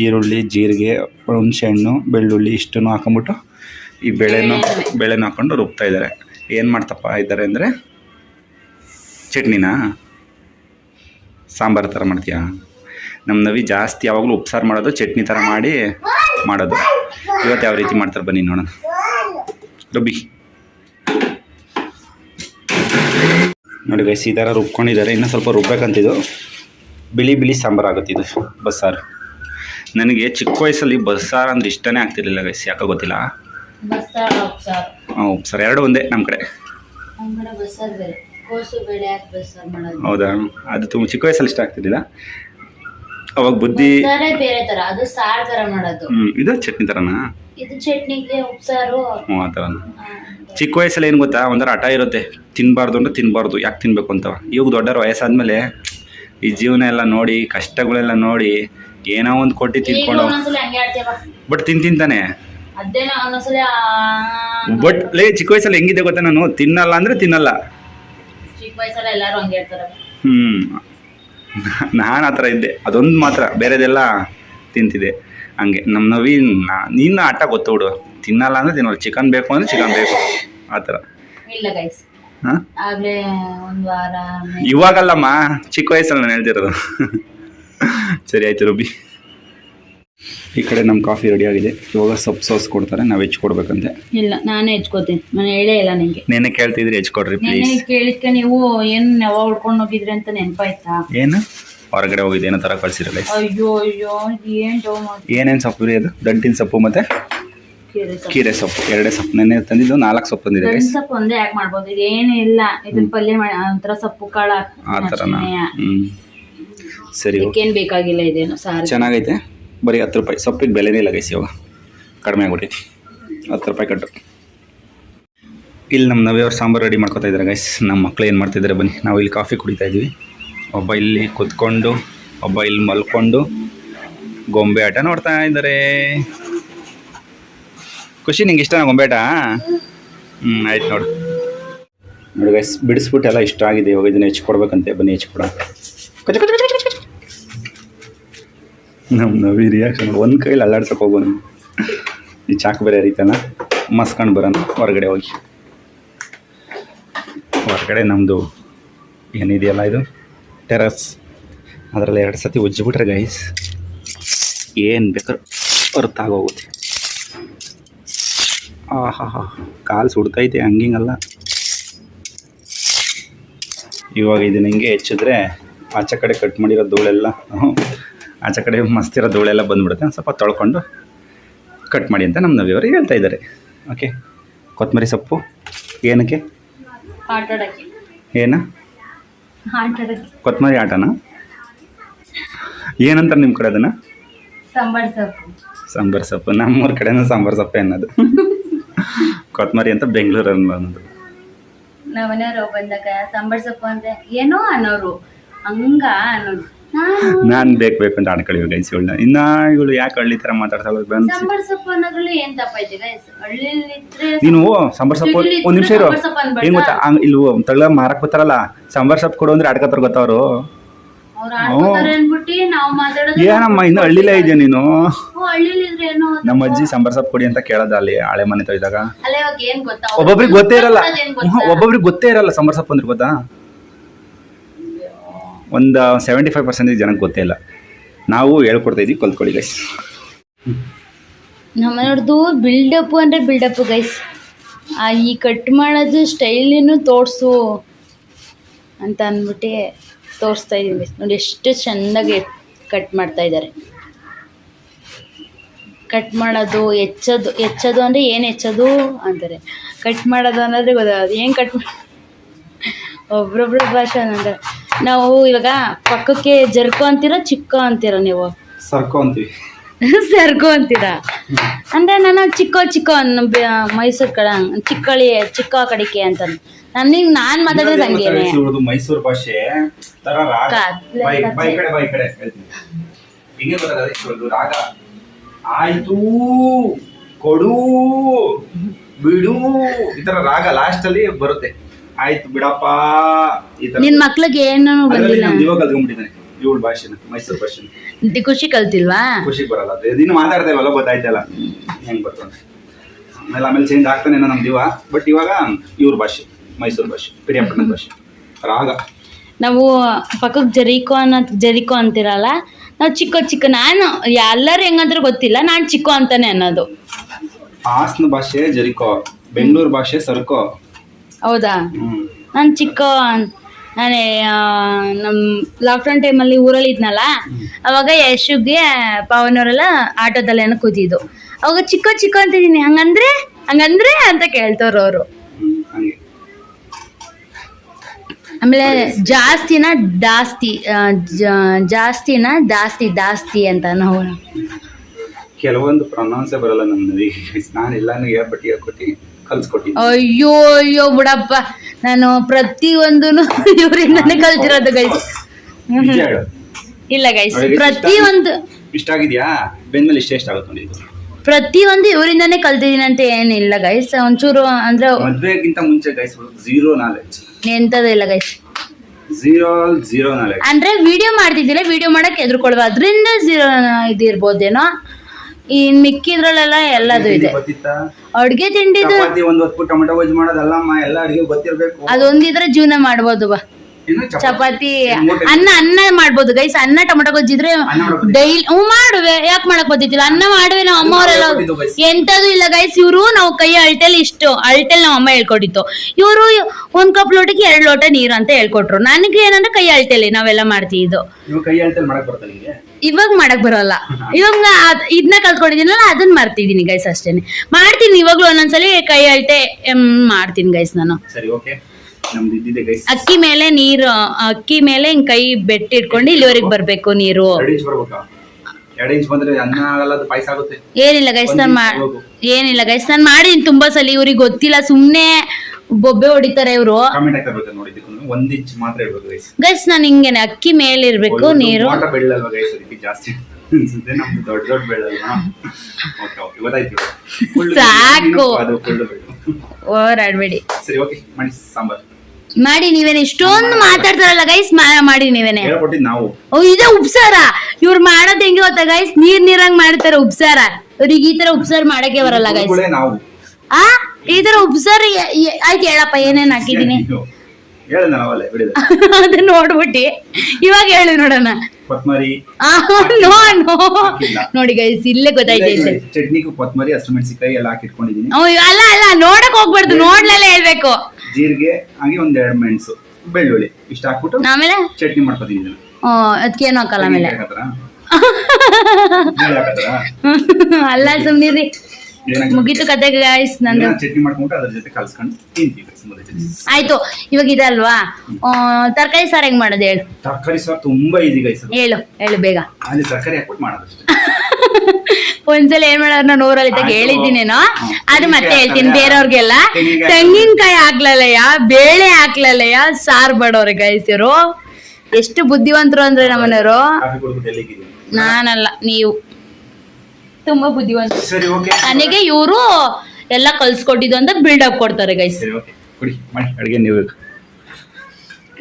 Speaker 1: ಈರುಳ್ಳಿ ಜೀರಿಗೆ ಹುಣಸೆಹಣ್ಣು ಬೆಳ್ಳುಳ್ಳಿ ಇಷ್ಟನ್ನು ಹಾಕೊಂಬಿಟ್ಟು ಈ ಬೇಳೆನೂ ಬೆಳೆನ? ಹಾಕ್ಕೊಂಡು ರುಬ್ತಾ ಇದ್ದಾರೆ. ಏನು ಮಾಡ್ತಪ್ಪ ಇದ್ದಾರೆ ಅಂದರೆ ಚಟ್ನಿನ? ಸಾಂಬಾರು ಥರ ಮಾಡ್ತೀಯಾ? ನಮ್ಮ ನವಿ ಜಾಸ್ತಿ ಯಾವಾಗಲೂ ಉಪ್ಸಾರು ಮಾಡೋದು ಚಟ್ನಿ ಥರ ಮಾಡಿ ಮಾಡೋದು. ಇವತ್ತು ಯಾವ ರೀತಿ ಮಾಡ್ತಾರೆ ಬನ್ನಿ ನೋಡೋಣ. ರುಬ್ಬಿ. ನೋಡಿ ಗೈಸ್ ಈ ಥರ ರುಬ್ಕೊಂಡಿದ್ದಾರೆ. ಇನ್ನೂ ಸ್ವಲ್ಪ ರುಬ್ಬೇಕಂತಿದ್ದು. ಬಿಳಿ ಬಿಳಿ ಸಾಂಬಾರು ಆಗುತ್ತೆ ಇದು. ಬಸ್ಸಾರು. ನನಗೆ ಚಿಕ್ಕ ವಯಸ್ಸಲ್ಲಿ ಬಸ್ಸಾರು ಅಂದ್ರೆ ಇಷ್ಟನೇ ಆಗ್ತಿರ್ಲಿಲ್ಲ ಗೈಸ್ ಯಾಕೋ ಗೊತ್ತಿಲ್ಲ. ಹಾಂ ಉಪ್ಸಾರು. ಎರಡು ಒಂದೇ ನಮ್ಮ ಕಡೆ. ಹೌದಾ? ಅದು ತುಂಬ ಚಿಕ್ಕ ವಯಸ್ಸಲ್ಲಿ ಇಷ್ಟ ಆಗ್ತಿರ್ಲಿಲ್ಲ. ಅವಾಗ ಬುದ್ಧಿ ಇದು ಚಟ್ನಿ ಥರನಾ
Speaker 2: ಇದು ಚಟ್ನಿಗೆ ಉಪ್ಸಾರು.
Speaker 1: ಹ್ಞೂ ಆ ಥರನಾ? ಚಿಕ್ಕ ವಯಸ್ಸಲ್ಲಿ ಏನು ಗೊತ್ತಾ? ಒಂಥರ ಹಠ ಇರುತ್ತೆ. ತಿನ್ನಬಾರ್ದು ಅಂದ್ರೆ ತಿನ್ನಬಾರ್ದು ಯಾಕೆ ತಿನ್ಬೇಕು ಅಂತ? ಇವಾಗ ದೊಡ್ಡವ್ರ ವಯಸ್ಸಾದ್ಮೇಲೆ ಈ ಜೀವನ ಎಲ್ಲ ನೋಡಿ ಕಷ್ಟಗಳೆಲ್ಲ ನೋಡಿ ಏನೋ ಒಂದು ಕೊಟ್ಟು ತಿನ್ಕೊಂಡು.
Speaker 2: ಒಂದೊಂದ್ಸಲ ಹಂಗೆ ಆಡ್ತೀವ
Speaker 1: ಬಟ್ ತಿನ್ ತಿಂತಾನೆ.
Speaker 2: ಅದೇನೋ ಒಂದೊಂದ್ಸಲ
Speaker 1: ಬಟ್ ಲೇ ಚಿಕ್ಕ ವಯಸ್ಸಲ್ಲಿ ಹೆಂಗಿದೆ ಗೊತ್ತಾ ನಾನು? ತಿನ್ನಲ್ಲ ಅಂದರೆ ತಿನ್ನಲ್ಲ.
Speaker 2: ಚಿಕ್ಕ ವಯಸ್ಸಲ್ಲ ಎಲ್ಲಾರು ಹಂಗೆ ಇರ್ತಾರೆ.
Speaker 1: ಹ್ಞೂ ನಾನು ಆ ಥರ ಇದ್ದೆ. ಅದೊಂದು ಮಾತ್ರ. ಬೇರೆದೆಲ್ಲ ತಿಂತಿದ್ದೆ. ಹಂಗೆ. ನಮ್ಮ ನವೀನ್ ನೀನು ಆಟ ಗೊತ್ತು ಬಿಡು. ತಿನ್ನಲ್ಲ ಅಂದ್ರೆ ತಿನ್ನಲ್ಲ. ಚಿಕನ್ ಬೇಕು ಅಂದರೆ ಚಿಕನ್ ಬೇಕು. ಆ ಥರ.
Speaker 2: ಇಲ್ಲ ಗೈಸ್ ಆಗ್ಲೇ ಒಂದ್ ವಾರ ಆದ್ಮೇಲೆ-
Speaker 1: ಇವಾಗಲ್ಲಮ್ಮ ಚಿಕ್ಕ ವಯಸ್ಸಲ್ಲಿ ನಾನು ಹೇಳ್ತಿರೋದು. ಸರಿ ಆಯ್ತು ರುಬಿ. ಈ ಕಡೆ ನಮ್ಮ ಕಾಫಿ ರೆಡಿ ಆಗಿದೆ. ಇವಾಗ ಸೊಪ್ಪು ಸಾಸ್ ಕೊಡ್ತಾರೆ. ನಾವು ಹೆಚ್ಚು ಕೊಡ್ಬೇಕಂತೆ.
Speaker 2: ಇಲ್ಲ ನಾನೇ ಹೆಚ್ಕೋತೀನಿ ನಾನು ಹೇಳೇ ಇಲ್ಲ ನಿಮಗೆ
Speaker 1: ನೆನೆ ಕೇಳ್ತಿದ್ರಿ ಹೆಚ್ಕೊಡ್ರಿ
Speaker 2: ನೆನ್ನೆ
Speaker 1: ಪ್ಲೀಸ್
Speaker 2: ಕೇಳಿದ್ಕೆ ನೀವು ಏನು ನೆವ ಉಡ್ಕೊಂಡು ಹೋಗಿದ್ರಿ ಅಂತ ನೆನಪಾಯ್ತಾ?
Speaker 1: ಏನು? ಹೊರಗಡೆ ಹೋಗಿದ್ದು ಏನೋ ಥರ ಕಳ್ಸಿರಲ್ಲ
Speaker 2: ಅಯ್ಯೋ ಅಯ್ಯೋ ಏನ್ ಜೋ ಮಾಡಿ
Speaker 1: ಏನೇನು ಸೊಪ್ಪು ರೀ ಅದು? ದಂಟಿನ ಸೊಪ್ಪು ಮತ್ತು
Speaker 2: ಕೀರೆ ಸೊಪ್ಪು.
Speaker 1: ಎರಡೇ ಸೊಪ್ಪು. ನೆನೆ ತಂದಿದ್ದು ನಾಲ್ಕು ಸೊಪ್ಪು ತಂದಿದೆ.
Speaker 2: ಸೊಪ್ಪು ಒಂದೇ ಯಾಕೆ ಮಾಡ್ಬೋದು? ಇದೇನು ಇಲ್ಲ. ಇದನ್ನ ಪಲ್ಯ ಮಾಡಿ ಒಂಥರ ಸೊಪ್ಪು ಕಾಳು
Speaker 1: ಆ ಥರನಾ? ಹ್ಞೂ ಸರಿ
Speaker 2: ಏನು ಬೇಕಾಗಿಲ್ಲ ಇದೇನು ಸಾರು.
Speaker 1: ಚೆನ್ನಾಗೈತೆ. ಬರೀ ಹತ್ತು ರೂಪಾಯಿ. ಸೊಪ್ಪಿಗೆ ಬೆಲೆನೇ ಇಲ್ಲ ಗೈಸ್ ಇವಾಗ. ಕಡಿಮೆ ಆಗ್ಬಿಟ್ಟೈತಿ ಹತ್ತು ರೂಪಾಯಿ ಕಟ್ಟು. ಇಲ್ಲಿ ನಮ್ಮ ನವಿಯವ್ರು ಸಾಂಬಾರು ರೆಡಿ ಮಾಡ್ಕೊತಾ ಇದ್ದಾರೆ ಗೈಸ್ ನಮ್ಮ ಮಕ್ಕಳು ಏನು ಮಾಡ್ತಿದ್ದಾರೆ ಬನ್ನಿ. ನಾವು ಇಲ್ಲಿ ಕಾಫಿ ಕುಡಿತಾ ಇದ್ದೀವಿ. ಒಬ್ಬ ಇಲ್ಲಿ ಕುತ್ಕೊಂಡು, ಒಬ್ಬ ಇಲ್ಲಿ ಮಲ್ಕೊಂಡು ಗೊಂಬೆ ಆಟ ನೋಡ್ತಾ ಇದ್ದಾರೆ. ಖುಷಿ ನಿಂಗೆ ಇಷ್ಟನಾ ಗೊಂಬೆ ಆಟ? ಹ್ಞೂ ಆಯ್ತು ನೋಡು. ನೋಡಿ ಗೈಸ್ ಬಿಡಿಸ್ಬಿಟ್ಟು ಎಲ್ಲ ಇಷ್ಟ ಆಗಿದೆ. ಇವಾಗ ಇದನ್ನ ಹೆಚ್ಚು ಕೊಡ್ಬೇಕಂತೆ. ಬನ್ನಿ ಹೆಚ್ಚು ಕೊಡ ನಮ್ಮ ನವಿ ರಿಯಾಕ್ಷನ್ ಒಂದು ಕೈಲಿ ಅಲ್ಲಾಡ್ಸಕ್ಕೆ ಹೋಗೋನು ಈ ಚಾಕ್ ಬೇರೆ ರೀತನ ಮಸ್ಕೊಂಡು ಬರೋಣ. ಹೊರಗಡೆ ಹೋಗಿ. ಹೊರಗಡೆ ನಮ್ಮದು ಏನಿದೆಯಲ್ಲ ಇದು? ಟೆರಸ್. ಅದರಲ್ಲಿ ಎರಡು ಸತಿ ಉಜ್ಜಿಬಿಟ್ರೆ ಗೈಸ್ ಏನು ಬೇಕಾದ್ರೂ ಅರ್ಥ ಆಗೋಗುತ್ತೆ ಆಹಾ ಹಾ ಕಾಲು ಸುಡ್ತೈತೆ ಹಂಗಿಂಗಲ್ಲ. ಇವಾಗ ಇದನ್ನ ಹಿಂಗೆ ಹೆಚ್ಚಿದ್ರೆ ಆಚೆ ಕಡೆ ಕಟ್ ಮಾಡಿರೋ ಧೂಳೆಲ್ಲ ಆಚೆ ಕಡೆ ಮಸ್ತಿರೋ ಧೂಳೆಲ್ಲ ಬಂದುಬಿಡುತ್ತೆ. ಒಂದ್ ಸ್ವಲ್ಪ ತೊಳ್ಕೊಂಡು ಕಟ್ ಮಾಡಿ ಅಂತ ನಮ್ಮ ನವಿಯವರು ಹೇಳ್ತಾ ಇದ್ದಾರೆ. ಓಕೆ ಕೊತ್ತಂಬರಿ ಸೊಪ್ಪು ಏನಕ್ಕೆ? ಏನು? ಕೊತ್ತಂಬರಿ ಆಟನ? ಏನಂತಾರೆ ನಿಮ್ಮ ಕಡೆ ಅದನ್ನ?
Speaker 2: ಸಾಂಬಾರ್ ಸೊಪ್ಪು.
Speaker 1: ಸಾಂಬಾರು ಸೊಪ್ಪು. ನಮ್ಮೂರ ಕಡೆನೂ ಸಾಂಬಾರ್ ಸೊಪ್ಪೆ ಅನ್ನೋದು. ಕೊತ್ತಂಬರಿ ಅಂತ ಬೆಂಗಳೂರು ಅನ್ನೋದು.
Speaker 2: ನಮ್ಮ ಮನೆಯವ್ರು ಬಂದಾಗ ಸಾಂಬಾರ್ ಸೊಪ್ಪು ಅಂದ್ರೆ ಏನೋ ಅನ್ನೋರು. ಹಂಗ ಅನ್ನೋದು. ನಾನು
Speaker 1: ಬೇಕು ಬೇಕು ಅಂತ ಅನ್ಕೊಳ್ಳಿ ಗೈಸ್ ಇವಳನ್ನ ಇನ್ನ ಇವಳು ಯಾಕೆ ಹಳ್ಳಿ ಥರ ಮಾತಾಡ್ತಾಳೆ ಬಂದು
Speaker 2: ಸಾಂಬಾರ್ ಸೊಪ್ಪು ಅನ್ನೋದ್ರಲ್ಲಿ ಏನ್ ತಪ್ಪೈತಿ ಗೈಸ್ ಹಳ್ಳಿಲಿ ಇದ್ರೆ
Speaker 1: ನೀನು ಸಂಬರ್ ಸೊಪ್ಪು
Speaker 2: ಒಂದ್
Speaker 1: ಒಂದು ನಿಮಿಷ ಇರು.
Speaker 2: ಸಾಂಬಾರ್ ಸೊಪ್ಪು ಅನ್ಬೇಡ.
Speaker 1: ಏನು ಗೊತ್ತಾ? ಹಂಗ್ ಇಲ್ಲಿ ತಗಳ ಮಾರಕ್ ಬರ್ತಾರಲ್ಲ ಸಂಬರ್ ಸೊಪ್ಪು ಕೊಡು ಅಂದ್ರೆ ಅಡ್ಕತ್ತಾರ ಗೊತ್ತವ್ರು
Speaker 2: ಅವ್ರು. ಆಡ್ಕೋತಾರೆ ಅನ್ಬಿಟ್ಟು ನಾವು ಮಾತಾಡೋದು
Speaker 1: ಏನಮ್ಮ ಇನ್ನು ಹಳ್ಳಿಲೇ ಇದೆಯಾ ನೀನು?
Speaker 2: ಓ, ಹಳ್ಳಿಲಿ ಇದ್ರೆ ಏನೋ
Speaker 1: ನಮ್ಮ ಅಜ್ಜಿ ಸಂಬರ್ ಸೊಪ್ಪು ಕೊಡಿ ಅಂತ ಕೇಳೋದ ಅಲ್ಲಿ ಹಳೆ ಮನೆ ತೊಯ್ದಾಗ.
Speaker 2: ಅಲ್ಲ ಇವಾಗ ಏನ್ ಗೊತ್ತಾ?
Speaker 1: ಒಬ್ಬೊಬ್ರಿಗೆ ಗೊತ್ತೇ ಇರಲ್ಲ.
Speaker 2: ಗೊತ್ತಾ?
Speaker 1: ಒಬ್ಬೊಬ್ರಿಗೆ ಗೊತ್ತೇ ಇರಲ್ಲ ಸಂಬರ್ ಸೊಪ್ಪು ಅಂದ್ರೆ ಗೊತ್ತಾ? ಒಂದು ಸೆವೆಂಟಿ ಫೈವ್ ಪರ್ಸೆಂಟ್ ಜನಕ್ಕೆ ಗೊತ್ತೇ ಇಲ್ಲ. ನಾವು ಹೇಳ್ಕೊಡ್ತಾ ಇದೀವಿ, ಕಲ್ತ್ಕೊಳ್ಳಿ ಗೈಸ್
Speaker 2: ನಮ್ಮನವ್ರದ್ದು ಬಿಲ್ಡಪ್ ಅಂದರೆ ಬಿಲ್ಡಪ್ ಗೈಸ್ ಈ ಕಟ್ ಮಾಡೋದು ಸ್ಟೈಲಿನೂ ತೋರಿಸು ಅಂತ ಅಂದ್ಬಿಟ್ಟು ತೋರಿಸ್ತಾ ಇದ್ದೀನಿ ನೋಡಿ, ಎಷ್ಟು ಚೆಂದಾಗಿ ಕಟ್ ಮಾಡ್ತಾ ಇದ್ದಾರೆ ಕಟ್ ಮಾಡೋದು, ಹೆಚ್ಚೋದು ಹೆಚ್ಚೋದು ಅಂದರೆ ಏನು ಹೆಚ್ಚೋದು ಅಂತಾರೆ. ಕಟ್ ಮಾಡೋದು ಅನ್ನೋದ್ರೆ ಗೊತ್ತಾಗೋದು ಏನು ಕಟ್ ಒಬ್ರೊಬ್ರ ಭಾಷೆ ಅಂದ್ರೆ ನಾವು ಇವಾಗ ಪಕ್ಕಕ್ಕೆ ಜರ್ಕೋ ಅಂತೀರ ಚಿಕ್ಕ ಅಂತೀರ ನೀವು?
Speaker 1: ಸರ್ಕೋ ಅಂತೀವಿ.
Speaker 2: ಸರ್ಗು ಅಂತೀರಾ? ಅಂದ್ರೆ ನಾನು ಚಿಕ್ಕ ಚಿಕ್ಕ ಅನ್ನು ಮೈಸೂರು ಕಡೆ ಚಿಕ್ಕಳಿ ಚಿಕ್ಕ ಕಡಿಕೆ ಅಂತ ನನಗೆ ನಾನು ಮಾತಾಡೋದು ಹಂಗೇನೆ
Speaker 1: ಇವ್ರದ್ದು ಮೈಸೂರು ಭಾಷೆ. ತರ ರಾಗ.
Speaker 2: ಕತ್ಲೆ
Speaker 1: ಬೈ
Speaker 2: ಕತ್ಲೆ.
Speaker 1: ಬೈ ಕಡೆ ಬೈ ಕಡೆ ಹೇಳ್ತೀನಿ. ಹಿಂಗೆ ಬರ್ತದೆ ಇವ್ರದ್ದು ರಾಗ. ಆಯ್ತು ಕೊಡು ಬಿಡು. ಈ ತರ ರಾಗ ಲಾಸ್ಟ್ ಅಲ್ಲಿ ಬರುತ್ತೆ. ಆಯ್ತು ಬಿಡಪ್ಪ.
Speaker 2: ನಿನ್ ಮಕ್ಳಿಗೆ ಏನು ಬಂದಿಲ್ಲ.
Speaker 1: ಇವಾಗ ಕಲ್ತ್ಕೊಂಡ್ಬಿಟ್ಟಿದ್ದಾನೆ. ಇವಳು ಭಾಷೆನ ಮೈಸೂರು ಭಾಷೆನ.
Speaker 2: ದಿ- ಖುಷಿ ಕಲ್ತಿಲ್ವಾ?
Speaker 1: ಖುಷಿ ಬರಲ್ಲ. ಅದು ಇನ್ನು ಮಾತಾಡ್ತಾ ಇಲ್ವಲ್ಲ ಗೊತ್ತಾಯ್ತಲ್ಲ ಹೆಂಗ್ ಬರ್ತದೆ ಆಮೇಲೆ ಆಮೇಲೆ ಚೇಂಜ್ ಆಗ್ತಾನೆ ನಮ್ಮ ಜೀವ ಬಟ್ ಇವಾಗ ಇವ್ರ ಭಾಷೆ ಮೈಸೂರು ಭಾಷೆ ಪಿರಿಯಪ್ಪನ ಭಾಷೆ. ರಾಗ.
Speaker 2: ನಾವು ಪಕ್ಕಕ್ಕೆ ಜರಿಕೋ ಅನ್ನೋ ಜರಿಕೋ ಅಂತಿರಲ್ಲ ನಾವು ಚಿಕ್ಕ ಚಿಕ್ಕ ನಾನು ಎಲ್ಲರೂ ಹೆಂಗಂದ್ರೆ ಗೊತ್ತಿಲ್ಲ ನಾನು ಚಿಕ್ಕ ಅಂತಾನೆ ಅನ್ನೋದು.
Speaker 1: ಹಾಸನ ಭಾಷೆ ಜರಿಕೋ ಬೆಂಗಳೂರು ಭಾಷೆ ಸರ್ಕೋ.
Speaker 2: ಹೌದಾ? ನಾನು ಚಿಕ್ಕ ನಾನೇ ನಮ್ಮ ಲಾಕ್ಡೌನ್ ಟೈಮಲ್ಲಿ ಊರಲ್ಲಿ ಇದ್ನಲ್ಲ ಅವಾಗ ಯಶುಗೆ ಪವನವರೆಲ್ಲ ಆಟೋದಲ್ಲೇನೋ ಕೂತಿದ್ದು. ಅವಾಗ ಚಿಕ್ಕ ಚಿಕ್ಕ ಅಂತಿದ್ದೀನಿ ಹಂಗಂದ್ರೆ ಹಂಗಂದ್ರೆ ಅಂತ ಕೇಳ್ತವ್ರು ಅವರು. ಆಮೇಲೆ ಜಾಸ್ತಿನ ಜಾಸ್ತಿ ಜಾಸ್ತಿನ ಜಾಸ್ತಿ ಜಾಸ್ತಿ ಅಂತ ನಾವು.
Speaker 1: ಕೆಲವೊಂದು ಪ್ರೊನೌನ್ಸೇ ಬರಲ್ಲ ನಮ್ಮ ನಾನು ಎಲ್ಲಾನು ಹೇಳ್ಬಿಟ್ಟು ಹೇಳ್ಕೊಟ್ಟು ಕಲ್ಸ್ಕೊಟ್ಟಿದ್ದೀನಿ.
Speaker 2: ಅಯ್ಯೋ ಅಯ್ಯೋ ಬಿಡಪ್ಪ. ನಾನು ಪ್ರತಿಯೊಂದೂ ಇವರಿಂದನೇ ಕಲ್ತಿರೋದು ಗೈಸ್
Speaker 1: ನಿಜ ಹೇಳು.
Speaker 2: ಇಲ್ಲ ಗೈಸ್
Speaker 1: ಅವ್ರಿಗೆ ಇಷ್ಟ-
Speaker 2: ಪ್ರತಿಯೊಂದು
Speaker 1: ಇಷ್ಟ ಆಗಿದ್ಯಾ? ಬೆಂದ್ಮೇಲೆ ಇಷ್ಟ ಇಷ್ಟ ಆಗುತ್ತೆ ನೋಡಿ ಇದು.
Speaker 2: ಪ್ರತಿಯೊಂದು ಇವರಿಂದಾನೇ ಕಲ್ತಿದ್ದೀನಿ ಅಂತ ಏನಿಲ್ಲ ಗೈಸ್ ಒಂಚೂರು ಅಂದ್ರೆ
Speaker 1: ಮದ್ವೆಗಿಂತ ಮುಂಚೆ ಗೈಸ್ ಝೀರೋ ನಾಲೆಜ್
Speaker 2: ಎಂತದೇ ಇಲ್ಲ ಗೈಸ್
Speaker 1: ಝೀರೋ ಝೀರೋ ನಾಲೆಜ್
Speaker 2: ಅಂದ್ರೆ ವಿಡಿಯೋ ಮಾಡ್ತಿದ್ದಿಲ್ಲ ವಿಡಿಯೋ ಮಾಡಕ್ಕೆ ಎದುರುಕೊಳ್ಳುವ. ಅದರಿಂದ ಇದಿರ್ಬೋದೇನೋ? ಈ ಮಿಕ್ಕಿದ್ರಲ್ಲೆಲ್ಲ ಎಲ್ಲದು ಇದೆ. ಅಡ್ಗೆ ತಿಂಡಿದು
Speaker 1: ಒಂದು ಟೊಮೆಟೊ ಗೊಜ್ಜು ಮಾಡೋದಲ್ಲಮ್ಮ ಎಲ್ಲ ಅಡಿಗೆ ಗೊತ್ತಿರ್ಬೇಕು.
Speaker 2: ಅದೊಂದಿದ್ರೆ ಜೀವನ ಮಾಡ್ಬೋದು ಬಾ. ಚಪಾತಿ. ಅನ್ನ ಅನ್ನ ಮಾಡ್ಬೋದು ಗೈಸ್ ಅನ್ನ ಟೊಮೆಟೊ ಗೊಜ್ಜಿದ್ರೆ. ಡೈಲಿ ಹ್ಞೂ ಮಾಡುವೆ. ಯಾಕೆ ಮಾಡಕ್ ಗೊತ್ತಿತ್ತಿಲ್ಲ ಅನ್ನ ಮಾಡುವೆ
Speaker 1: ಹೇಳ್ಕೊಟ್ಟಿದ್ದು guys.
Speaker 2: ಎಂತದು ಇಲ್ಲ ಗೈಸ್ ಇವರು ನಾವು ಕೈ ಅಳ್ಟೆಲ್ ಇಷ್ಟು ಅಳ್ಟೆಲ್ ನಮ್ಮ ಅಮ್ಮ ಹೇಳ್ಕೊಟ್ಟಿತ್ತು. ಇವರು ಒಂದ್ ಕಪ್ ಲೋಟಕ್ಕೆ ಎರಡು ಲೋಟ ನೀರು ಅಂತ ಹೇಳ್ಕೊಟ್ರು. ನನಗೆ ಏನಂದ್ರೆ ಕೈ ಅಳ್ತೇಲಿ ನಾವೆಲ್ಲ ಮಾಡ್ತಿದ್ದು ಇವಾಗ ಮಾಡಕ್ ಬರೋಲ್ಲ. ಇವಾಗ ಇದನ್ನ ಕಲ್ತ್ಕೊಂಡಿದ್ದೀನಲ್ಲ ಅದನ್ನ ಮಾಡ್ತಿದ್ದೀನಿ ಗೈಸ್ ಅಷ್ಟೇನೆ. ಮಾಡ್ತೀನಿ ಇವಾಗ್ಲೂ ಒಂದೊಂದ್ಸಲಿ ಕೈ ಅಳ್ತೆ ಮಾಡ್ತೀನಿ ಗೈಸ್ ನಾನು.
Speaker 1: ಸರಿ ಓಕೆ ನಮ್ದು ಇದ್ದಿದೆ ಗೈಸ್
Speaker 2: ಅಕ್ಕಿ ಮೇಲೆ ನೀರು ಅಕ್ಕಿ ಮೇಲೆ ಹಿಂಗ್ ಕೈ ಬೆಟ್ಟಿ ಇಟ್ಕೊಂಡು ಇಲ್ಲಿವರೆಗೆ ಬರ್ಬೇಕು ನೀರು.
Speaker 1: ಎರಡು ಇಂಚ್ ಬರ್ಬೇಕಾ? ಎರಡು ಇಂಚ್ ಬಂದ್ರೆ ಅನ್ನ ಆಗಲ್ಲ ಅದು ಪಾಯಸ ಆಗುತ್ತೆ.
Speaker 2: ಏನಿಲ್ಲ ಗೈಸ್ ನಾನ್ ಮಾ ಏನಿಲ್ಲ ಗೈಸ್ ನಾನು ಮಾಡಿದೀನಿ ತುಂಬಾ ಸಲ ಇವ್ರಿಗೆ ಗೊತ್ತಿಲ್ಲ ಸುಮ್ಮನೆ ಬೊಬ್ಬೆ ಹೊಡಿತಾರೆ ಇವರು.
Speaker 1: ಕಾಮೆಂಟ್ ಆಗ್ತಿರ್ಬೇಕು ನೋಡಿದ್ದಕ್ಕೆ ಒಂದ್ ಇಂಚ್ ಮಾತ್ರ ಇರ್ಬೇಕು ಗೈಸ್
Speaker 2: ಗೈಸ್ ನಾನು ಹಿಂಗೇನೆ ಅಕ್ಕಿ ಮೇಲೆ ಇರ್ಬೇಕು ನೀರು.
Speaker 1: ಮೋಟ ಬೆಳ್ಳಲ್ವಾ ಗೈಸ್ ಅದಕ್ಕೆ ಜಾಸ್ತಿ ಅನ್ಸುತ್ತೆ ನಮ್ದು ದೊಡ್ಡ ದೊಡ್ಡ ಬೆಳ್ಳಲ್ವಾ? ಓಕೆ ಓಕೆ ಗೊತ್ತಾಯ್ತು ಇವಾಗ. ಕುಳ್ಳು
Speaker 2: ಸಾಕು.
Speaker 1: ಅದು ಬೆಳ್ಳು ಸರಿ ಓಕೆ ಮಾಡಿ ಸಾಂಬಾರ್.
Speaker 2: ಮಾಡಿ ನೀವೇನೆ ಇಷ್ಟೊಂದು ಮಾತಾಡ್ತಾರಲ್ಲ ಗೈಸ್ ಮಾಡಿ ನೀವೇನೆ. ಓ ಇದೇ ಉಪ್ಸಾರ. ಇವ್ರು ಮಾಡೋದ್ ಹೆಂಗೆ ಗೊತ್ತಾ ಗೈಸ್ ನೀರ್ ನೀರಂಗ್ ಮಾಡ್ತಾರೆ ಉಪ್ಸಾರ. ಅವ್ರಿಗೆ ಈ ತರ ಉಪ್ಸಾರ ಮಾಡಕ್ಕೆ ಬರಲ್ಲ ಗೈಸ್ ಆ? ಈ ತರ ಉಪ್ಸಾರ ಆಯ್ತು ಹೇಳಪ್ಪ ಏನೇನ್ ಹಾಕಿದೀನಿ ಅದನ್ನ ನೋಡ್ಬಿಟ್ಟಿ. ಇವಾಗ ಹೇಳಿ ನೋಡೋಣ. No no. ನೋಡಿ ಗೈಸ್ ಇಲ್ಲೇ ಗೊತ್ತಾಯ್ತೈತೆ
Speaker 1: ಚಟ್ನಿಗೂ ಹಸಿರು ಹಸಿಮೆಣಸಿಕಾಯಿ ಎಲ್ಲ ಹಾಕಿಟ್ಕೊಂಡಿದೀನಿ
Speaker 2: ಅವ್ ಅಲ್ಲ ಅಲ್ಲ ನೋಡಕ್ ಹೋಗ್ಬಾರ್ದು ನೋಡ್ಲೆಲ್ಲ ಹೇಳ್ಬೇಕು.
Speaker 1: ಜೀರಿಗೆ ಹಾಗೆ ಒಂದ್ ಎರಡು ಮೆಣಸು ಬೆಳ್ಳುಳ್ಳಿ ಇಷ್ಟ ಹಾಕ್ಬಿಟ್ಟು
Speaker 2: ಆಮೇಲೆ?
Speaker 1: ಚಟ್ನಿ ಮಾಡ್ಕೊತೀನಿ ಅದಕ್ಕೆ
Speaker 2: ಏನು ಹಾಕಲ್ಲ ಆಮೇಲೆ? ಅಲ್ಲ ಸುಮ್ನಿರಿ? ಮುಗೀತು ಕತೆ ಗಾಯ್ಸ್ ನಂದು.
Speaker 1: ಇದನ್ನ ಚಟ್ನಿ ಮಾಡ್ಕೊಂಡು ಅದ್ರ ಜೊತೆ ಕಲ್ಸ್ಕೊಂಡು ತಿಂತೀವಿ ಮುದ್ದೆ ಜೊತೆ.
Speaker 2: ಆಯ್ತು ಇವಾಗ ಇದಲ್ವಾ? ತರಕಾರಿ ಸಾರು ಹೆಂಗ್ ಮಾಡೋದು ಹೇಳು?
Speaker 1: ತರಕಾರಿ ಸಾರು ತುಂಬಾ ಈಸಿ ಗೈಸ್
Speaker 2: ಹೇಳು ಹೇಳು ಬೇಗ.
Speaker 1: ಅಲ್ಲಿ ತರಕಾರಿ ಹಾಕ್ಬಿಟ್ಟು ಮಾಡೋದು
Speaker 2: ಒಂದ್ಸಲ ಏನ್ ಮಾಡೋದು ನಾನು ಊರಲ್ಲಿ ಇದ್ದಾಗ. ಹೇಳಿದ್ದೀನೇನೋ? ಅದು ಮತ್ತೆ ಹೇಳ್ತೀನಿ ಬೇರೆಯವ್ರಿಗೆಲ್ಲ.
Speaker 1: ತೆಂಗಿನಕಾಯಿ
Speaker 2: ಹಾಕ್ಲಲ್ಲಯ್ಯ ಬೇಳೆ ಹಾಕ್ಲಲ್ಲಯ್ಯ ಸಾರ್ ಬಡೋರೆ ಗಾಯಿಸಿರು ಎಷ್ಟು ಬುದ್ಧಿವಂತರು ಅಂದ್ರೆ ನಮ್ಮನೆಯವರು. ನಾನಲ್ಲ ನೀವು. ತುಂಬಾ ಬುದ್ಧಿವಂತ.
Speaker 1: ಸರಿ ಓಕೆ
Speaker 2: ನನಗೆ ಇವರು ಎಲ್ಲ ಕಲ್ಸ್ಕೊಟ್ಟಿದ್ದು ಅಂತ ಬಿಲ್ಡಪ್ ಕೊಡ್ತಾರೆ ಗೈಸ್
Speaker 1: ಸರಿ ಓಕೆ ಕುಡಿ ಮಾಡಿ ಅಡುಗೆ ನೀವು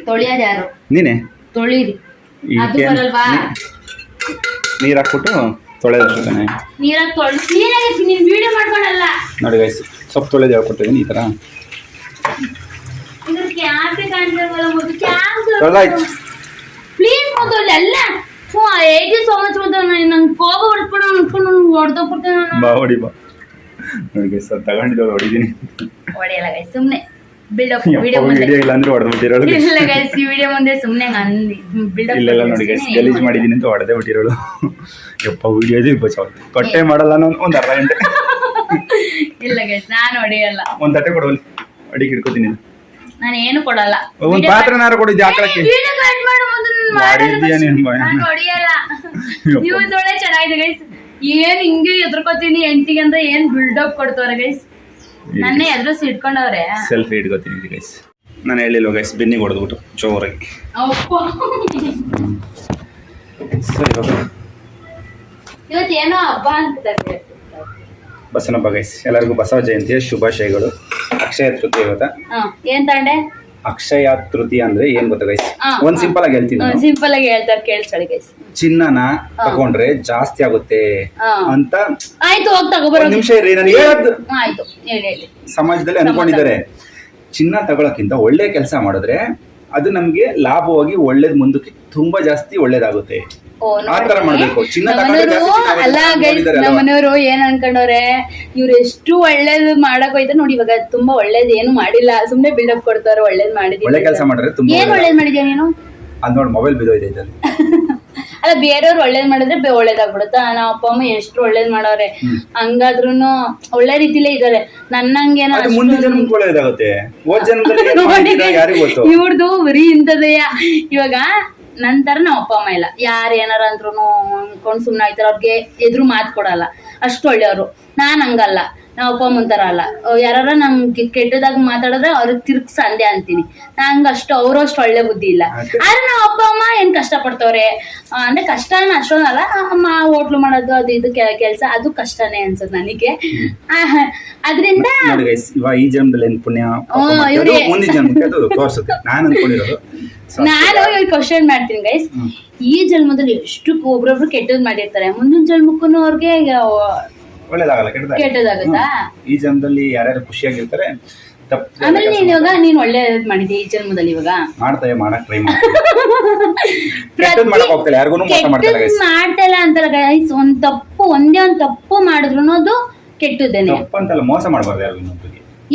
Speaker 2: ತೊಳಿಯೋದು ಯಾರು?
Speaker 1: ನೀನೆ?
Speaker 2: ತೊಳಿರಿ. ಅದು
Speaker 1: ಇದಕ್ಕೆ
Speaker 2: ಬರಲ್ವಾ?
Speaker 1: ನೀರು ಹಾಕ್ಬಿಟ್ಟು ತೊಳೆದಷ್ಟು ತಾನೆ.
Speaker 2: ನೀರಾಗ ತೊಳಿ ನೀರಾಗ ನೀನ್ ವಿಡಿಯೋ ಮಾಡ್ಕೊಳಲ್ಲ
Speaker 1: ನೋಡಿ ಗೈಸ್ ಸೊಪ್ಪು ತೊಳೆದು ಹೇಳ್ಕೊಟ್ಟಿದ್ದೀನಿ ಈ ಥರ ತೊಳ್ದಾಯ್ತು.
Speaker 2: ಪ್ಲೀಸ್ ಮೊದಲು ಹ್ಞೂ ಏಜ್ ಸೋ ಮಚ್ ಮೊದಲು ನಂಗೆ ಕೋಪ ಹೊಡ್ಕೊಂಡು ಅನ್ಕೊಂಡು ಹೊಡೆದೋಗ್ಬಿಡ್ತೇನೆ
Speaker 1: ಬಾ ಹೊಡಿ ಬಾ. ನೋಡಿ ಗೈಸ್ ಅದು ತಗೊಂಡಿದ್ದಳು ಹೊಡಿದ್ದೀನಿ
Speaker 2: ಹೊಡೆಯಲ್ಲ ಗೈ ಸುಮ್ಮನೆ ಬಿಲ್ಡಪ್ ವಿಡಿಯೋ ಮುಂದೆ.
Speaker 1: ವಿಡಿಯೋ ಇಲ್ಲ ಅಂದ್ರೆ ಹೊಡೆದು ಬಿಟ್ಟಿರೋಳು
Speaker 2: ಇಲ್ಲ ಗೈಸ್ ಈ ವಿಡಿಯೋ ಮುಂದೆ ಸುಮ್ಮನೆ ಬಿಲ್ಡಪ್
Speaker 1: ಇಲ್ಲೆಲ್ಲ ನೋಡಿ ಗೈಸ್ ಗಲೀಜ್ ಮಾಡಿದ್ದೀನಿ ಅಂತ ಹೊಡೆದೇ ಬಿಟ್ಟಿರೋಳು. ಯಪ್ಪ ವಿಡಿಯೋ ಇದು ಬಚಾವ್ ಕಟ್ಟೆ ಮಾಡಲ್ಲ ನಾನು ಒಂದು ಅರ್ಧ ಗಂಟೆ.
Speaker 2: ಇಲ್ಲ ಗೈಸ್ ನಾನು ಹೊಡೆಯಲ್ಲ.
Speaker 1: ಒಂದು ತಟ್ಟೆ ಕೊಡುವಲ್ಲಿ ಅಡಿಗೆ ಇಟ್ಕೋತೀನಿ
Speaker 2: ನಾನು ಏನು ಕೊಡಲ್ಲ.
Speaker 1: ಒಂದು ಪಾತ್ರೆನಾರು ಕೊಡಿದ್ದೆ ಹಾಕಳಕ್ಕೆ
Speaker 2: ವಿಡಿಯೋ ಕಟ್ ಮಾಡು ನಾನು ಚೆನ್ನಾಗಿದೆ ಗೈಸ್ ಏನ್ ಹಿಂಗೆ ಎದ್ರಕೋತೀನಿ ಎಂಟಿಗೆ ಅಂತ ಏನ್ ಬಿಲ್ಡಪ್ ಕೊಡ್ತವ್ರೆ ಗೈಸ್ ನನ್ನೇ ಎದುರಿಸಿ ಇಟ್ಕೊಂಡವ್ರೆ.
Speaker 1: ಸೆಲ್ಫಿ ಇಟ್ಕೋತೀನಿ ಗೈಸ್ ನಾನು ಹೇಳಿಲ್ವ ಗೈಸ್ ಬೆನ್ನಿಗೆ ಹೊಡೆದ್ಬಿಟ್ಟು ಜೋರಾಗಿ. ಸರಿ ಓಕೆ
Speaker 2: ಇವತ್ತು ಏನೋ ಹಬ್ಬ ಅಂತ
Speaker 1: ಬಸನಪ್ಪ ಗೈಸ್ ಎಲ್ಲರಿಗೂ ಬಸವ ಜಯಂತಿಯ ಶುಭಾಶಯಗಳು. ಅಕ್ಷಯ ತೃತೀಯ
Speaker 2: ಇವತ್ತ ಏನ್ ತಾಂಡೆ?
Speaker 1: ಅಕ್ಷಯ ತೃತೀಯ ಅಂದ್ರೆ ಏನ್ ಗೊತ್ತಾ ಗೈಸ್
Speaker 2: ಹಾ.
Speaker 1: ಒಂದ್ ಸಿಂಪಲ್ ಆಗಿ ಹೇಳ್ತೀನಿ ನಾನು.
Speaker 2: ಸಿಂಪಲ್ ಆಗಿ ಹೇಳ್ತಾರೆ ಕೇಳಿಸ್ಕೊಳ್ಳಿ ಗೈಸ್
Speaker 1: ಚಿನ್ನನ ತಗೊಂಡ್ರೆ ಜಾಸ್ತಿ ಆಗುತ್ತೆ
Speaker 2: ಹಾ.
Speaker 1: ಅಂತ
Speaker 2: ಆಯ್ತು ಹೋಗ್ ತಗೋಬರೋ
Speaker 1: ಒಂದ್ ನಿಮಿಷ ಇರಿ ನಾನು ಹೇಳೋದು
Speaker 2: ಆಯ್ತು ಹೇಳಿ ಹೇಳಿ.
Speaker 1: ಸಮಾಜದಲ್ಲಿ ಅನ್ಕೊಂಡಿದ್ದಾರೆ ಚಿನ್ನ ತಗೊಳಕ್ಕಿಂತ ಒಳ್ಳೆ ಕೆಲಸ ಮಾಡಿದ್ರೆ ಅದು ನಮ್ಗೆ ಲಾಭವಾಗಿ ಒಳ್ಳೇದ್ ಮುಂದಕ್ಕೆ ತುಂಬಾ ಜಾಸ್ತಿ ಒಳ್ಳೇದಾಗುತ್ತೆ.
Speaker 2: ಅಲ್ಲ ಗೈಸ್? ನಮ್ಮನೆಯವರು ಏನ್ ಅನ್ಕೊಂಡವ್ರೆ ಇವ್ರು ಎಷ್ಟು ಒಳ್ಳೇದು ಮಾಡಕ್ ಹೋಯ್ತಾರೆ ನೋಡಿ ಇವಾಗ ತುಂಬಾ ಒಳ್ಳೇದ್ ಏನು ಮಾಡಿಲ್ಲ. ಸುಮ್ನೆ ಬಿಲ್ಡಪ್ ಕೊಡ್ತಾರೆ ಒಳ್ಳೇದ್
Speaker 1: ಕೆಲಸ ಮಾಡಿದ್ರೆ
Speaker 2: ಏನ್ ಒಳ್ಳೇದ್. ಮಾಡಿದ್ಯಾ ನೀನು?
Speaker 1: ಅದ್ ನೋಡಿ ಮೊಬೈಲ್ ಬಿದ್ದೋಯ್ತೈತೆ ಅಲ್ಲಿ.
Speaker 2: ಬೇರೆಯವ್ರು ಒಳ್ಳೇದ್ ಮಾಡಿದ್ರೆ ಬೇ ಒಳ್ಳೇದಾಗ್ಬಿಡುತ್ತಾ? ನಾವ್ ಅಪ್ಪ ಅಮ್ಮ ಎಷ್ಟು ಒಳ್ಳೇದ್ ಮಾಡವ್ರೆ ಹಂಗಾದ್ರೂನು ಒಳ್ಳೆ ರೀತಿಲೇ ಇದಾರೆ ನನ್ನಂಗೇನ ಇವ್ರದ್ದು ಬರೀ ಇಂತದಯ್ಯ ಇವಾಗ ನಂತರ ನಮ್ಮ ಅಪ್ಪ, ಅಮ್ಮ ಇಲ್ಲ. ಯಾರು ಏನಾರ ಅಂದ್ರು ಅನ್ಕೊಂಡ್ ಸುಮ್ನೆ ಆಯ್ತಾರ ಅವ್ರಿಗೆ ಎದುರು ಮಾತು ಕೊಡಲ್ಲ. ಅಷ್ಟು ಒಳ್ಳೆಯವರು. ನಾನ್ ಹಂಗಲ್ಲ. ನಮ್ಮ ಅಪ್ಪ ಅಮ್ಮನ ಥರ ಅಲ್ಲ ಯಾರ ನಮ್ಗೆ ಕೆಟ್ಟದಾಗ ಮಾತಾಡಿದ್ರೆ ಅವ್ರಿಗೆ ತಿರ್ಗ್ ಸಂದೆ ಅಂತೀನಿ. ನಂಗೆ ಅಷ್ಟು ಅವರು ಅಷ್ಟು ಒಳ್ಳೆ ಬುದ್ಧಿ ಇಲ್ಲ. ಆದ್ರೆ ನಾವ್ ಅಪ್ಪ ಅಮ್ಮ ಏನ್ ಕಷ್ಟ ಪಡ್ತವ್ರೆ ಅಂದ್ರೆ ಕಷ್ಟ ಏನು ಅಷ್ಟೊಂದಲ್ಲ ಅಮ್ಮ ಹೋಟ್ಲು ಮಾಡೋದು ಅದು ಇದು ಕೆಲಸ ಅದು ಕಷ್ಟನೇ ಅನ್ಸುತ್ತೆ ನನಗೆ. ಅದರಿಂದ
Speaker 1: ಈ ಜನ್ಮದಲ್ಲಿ ಏನ್ ಪುಣ್ಯ. ಅದು ಮುಂದಿನ ಜನ್ಮಕ್ಕೆ ಅದು ತೋರ್ಸುತ್ತೆ. ನಾನು ಅನ್ಕೊಂಡಿರೋದು.
Speaker 2: ನಾನು ಇವಾಗ ಕ್ವಶನ್ ಮಾಡ್ತೀನಿ ಗೈಸ್ ಈ ಜನ್ಮದಲ್ಲಿ ಎಷ್ಟು ಒಬ್ರೊಬ್ರು ಕೆಟ್ಟದ್ ಮಾಡಿರ್ತಾರೆ. ಮುಂದಿನ ಜನ್ಮಕ್ಕೂ ಅವ್ರಿಗೆ
Speaker 1: ಒಳ್ಳೇದಾಗಲ್ಲ ಕೆಟ್ಟದಾಗ
Speaker 2: ಕೆಟ್ಟದಾಗುತ್ತಾ?
Speaker 1: ಈ ಜನ್ಮದಲ್ಲಿ ಯಾರ್ಯಾರು ಖುಷಿಯಾಗಿರ್ತಾರೆ ತಪ್ಪು
Speaker 2: ಆಮೇಲೆ ನೀನ್ ಇವಾಗ ನೀನ್ ಒಳ್ಳೇದ್ ಮಾಡಿದ್ದೆ ಈ ಜನ್ಮದಲ್ಲಿ ಇವಾಗ?
Speaker 1: ಮಾಡ್ತಾ ಮಾಡಕ್ ಟ್ರೈ ಮಾಡ್ತಾರೆ ಮಾಡಕ್ ಹೋಗ್ತಾರೆ ಯಾರಿಗೂ ಮೋಸ ಮಾಡ್ತಾರೆ
Speaker 2: ಕೆಟ್ಟದ್
Speaker 1: ಗೈಸ್
Speaker 2: ಮಾಡ್ತಾ ಇಲ್ಲ ಅಂತಲ್ಲ ಗೈಸ್ ಒಂದ್ ತಪ್ಪು ಒಂದೇ ಒಂದ್ ತಪ್ಪು ಮಾಡಿದ್ರು ಅದು ಕೆಟ್ಟದೇನೆ
Speaker 1: ತಪ್ಪು ಅಂತಲ್ಲ ಮೋಸ ಮಾಡಬಾರ್ದು ಯಾರಿಗೂ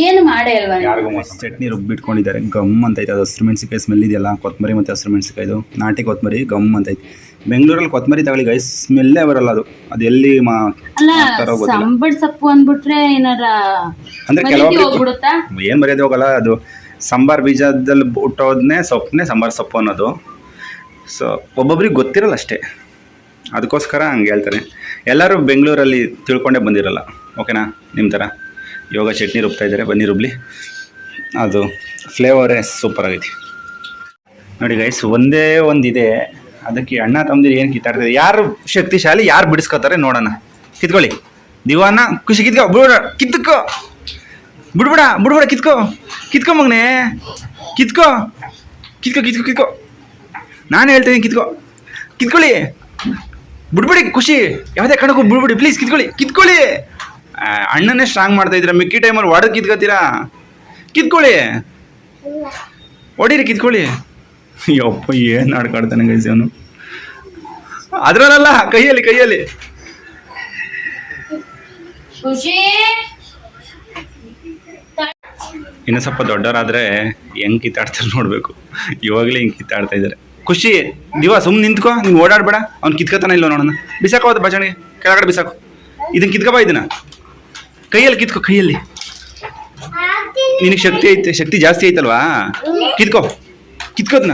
Speaker 2: ಏನು ಮಾಡೇ ಅಲ್ವಾ ನೀನು?
Speaker 1: ಯಾರಿಗೂ ಮೋಸ ಚಟ್ನಿ ರುಬ್ಬಿಟ್ಕೊಂಡಿದ್ದಾರೆ ಗಮ್ ಅಂತ ಐತೆ ಅದು ಹಸಿರು ಮೆಣಸಿಕಾಯಿ ಸ್ಮೆಲ್ ಇದೆಯಲ್ಲ ಕೊತ್ತಂಬರಿ ಮತ್ತೆ ಹಸಿರು ಮೆಣಸಿಕಾಯ್ದು ನಾಟಿ ಕೊತ್ತಂಬರಿ ಗಮ್ ಅಂತ ಐತೆ. ಬೆಂಗಳೂರಲ್ಲಿ ಕೊತ್ತಂಬರಿ ತಗೊಳ್ಳಿ ಗೈಸ್ ಸ್ಮೆಲ್ಲೇ ಬರಲ್ಲ ಅದು. ಅದು ಎಲ್ಲಿ ಮಾ
Speaker 2: ಅಲ್ಲ
Speaker 1: ಗೊತ್ತಿಲ್ಲ
Speaker 2: ಸೊಪ್ಪು ಅಂದ್ಬಿಟ್ರೆ ಏನಾರ
Speaker 1: ಅಂದ್ರೆ
Speaker 2: ಮನೆಗೆ
Speaker 1: ಕೆಲವೊಬ್ರು
Speaker 2: ಹೋಗ್ಬಿಡುತ್ತಾ?
Speaker 1: ಏನು ಮರ್ಯಾದೆ ಹೋಗಲ್ಲ ಅದು. ಸಾಂಬಾರ್ ಬೀಜದಲ್ಲಿ ಹುಟ್ಟೋದ್ನೇ ಸೊಪ್ಪನ್ನೇ ಸಾಂಬಾರ್ ಸೊಪ್ಪು ಅನ್ನೋದು. ಸೊ ಒಬ್ಬೊಬ್ರಿಗೆ ಗೊತ್ತಿರಲ್ಲ ಅಷ್ಟೇ. ಅದಕ್ಕೋಸ್ಕರ ಹಂಗೆ ಹೇಳ್ತಾರೆ. ಎಲ್ಲರೂ ಬೆಂಗಳೂರಲ್ಲಿ ತಿಳ್ಕೊಂಡೇ ಬಂದಿರಲ್ಲ. ಓಕೆನಾ ನಿಮ್ಮ ಥರ. ಯೋಗ ಚಟ್ನಿ ರುಬ್ತಾ ಇದ್ದಾರೆ. ಬನ್ನಿ ರುಬ್ಲಿ. ಅದು ಫ್ಲೇವರೇ ಸೂಪರ್ ಆಗೈತಿ. ನೋಡಿ ಗೈಸ್ ಒಂದೇ ಒಂದಿದೆ. ಅದಕ್ಕೆ ಅಣ್ಣ ತಮ್ಮದಿರು ಏನು ಕಿತ್ತಾಡ್ತಿದೆ ಯಾರು ಶಕ್ತಿಶಾಲಿ, ಯಾರು ಬಿಡಿಸ್ಕೋತಾರೆ ನೋಡೋಣ. ಕಿತ್ಕೊಳ್ಳಿ. ದಿವಾನ, ಖುಷಿ ಕಿತ್ಕೋ, ಬಿಡ್ಬೇಡ ಕಿತ್ಕೋ. ಬಿಡ್ಬೇಡ ಬಿಡ್ಬೇಡ, ಕಿತ್ಕೋ. ಕಿತ್ಕೋ ಮಗನೇ. ಕಿತ್ಕೋ. ಕಿತ್ಕೋ ಕಿತ್ಕೋ ಕಿತ್ಕೋ. ನಾನು ಹೇಳ್ತೀನಿ, ಕಿತ್ಕೋ. ಕಿತ್ಕೊಳ್ಳಿ. ಬಿಡ್ಬಿಡಿ, ಖುಷಿ. ಯಾವುದೇ ಕಣಕ್ಕೂ ಬಿಡ್ಬಿಡಿ ಪ್ಲೀಸ್ ಕಿತ್ಕೊಳ್ಳಿ. ಕಿತ್ಕೊಳ್ಳಿ. ಅಣ್ಣನೇ ಸ್ಟ್ರಾಂಗ್ ಮಾಡ್ತಾ ಇದ್ದೀರಾ? ಮಿಕ್ಕಿ ಟೈಮಲ್ಲಿ ಹೊಡೆದು ಕಿತ್ಕೋತೀರಾ? ಕಿತ್ಕೊಳ್ಳಿ. ಹೊಡೀರಿ ಕಿತ್ಕೊಳ್ಳಿ. ಯಪ್ಪ ಏನ್ ಆಡ್ಕಾಡ್ತಾನೆ ಗೈಸ್ ಅವನು ಅದರಲ್ಲ ಕೈಯಲ್ಲಿ ಕೈಯಲ್ಲಿ. ಇನ್ನು ಸ್ವಲ್ಪ ದೊಡ್ಡವರಾದ್ರೆ ಹೆಂಗ್ ಕಿತ್ತಾಡ್ತಾರೆ ನೋಡ್ಬೇಕು. ಇವಾಗ್ಲೇ ಹಿಂಗ್ ಕಿತ್ತಾಡ್ತಾ ಇದ್ದಾರೆ ಖುಷಿ ದಿವ ಸುಮ್ಮನೆ ನಿಂತ್ಕೋ ನೀನು ಓಡಾಡ್ಬೇಡ. ಅವ್ನು ಕಿತ್ಕೋತಾನೆ ಇಲ್ಲ ನೋಡೋಣ. ಬಿಸಾಕೋ ಅದು ಬಜಾಣಿಗೆ ಕೆಳಗಡೆ ಬಿಸಾಕು. ಇದನ್ನ ಕಿತ್ಕೋಬಾ ಇದನ್ನ. ಕೈಯಲ್ಲಿ ಕಿತ್ಕೋ ಕೈಯಲ್ಲಿ. ನಿನಗೆ ಶಕ್ತಿ ಐತೆ ಶಕ್ತಿ ಜಾಸ್ತಿ ಐತಲ್ವಾ? ಕಿತ್ಕೋ. ಕಿತ್ಕೋದ್ನ?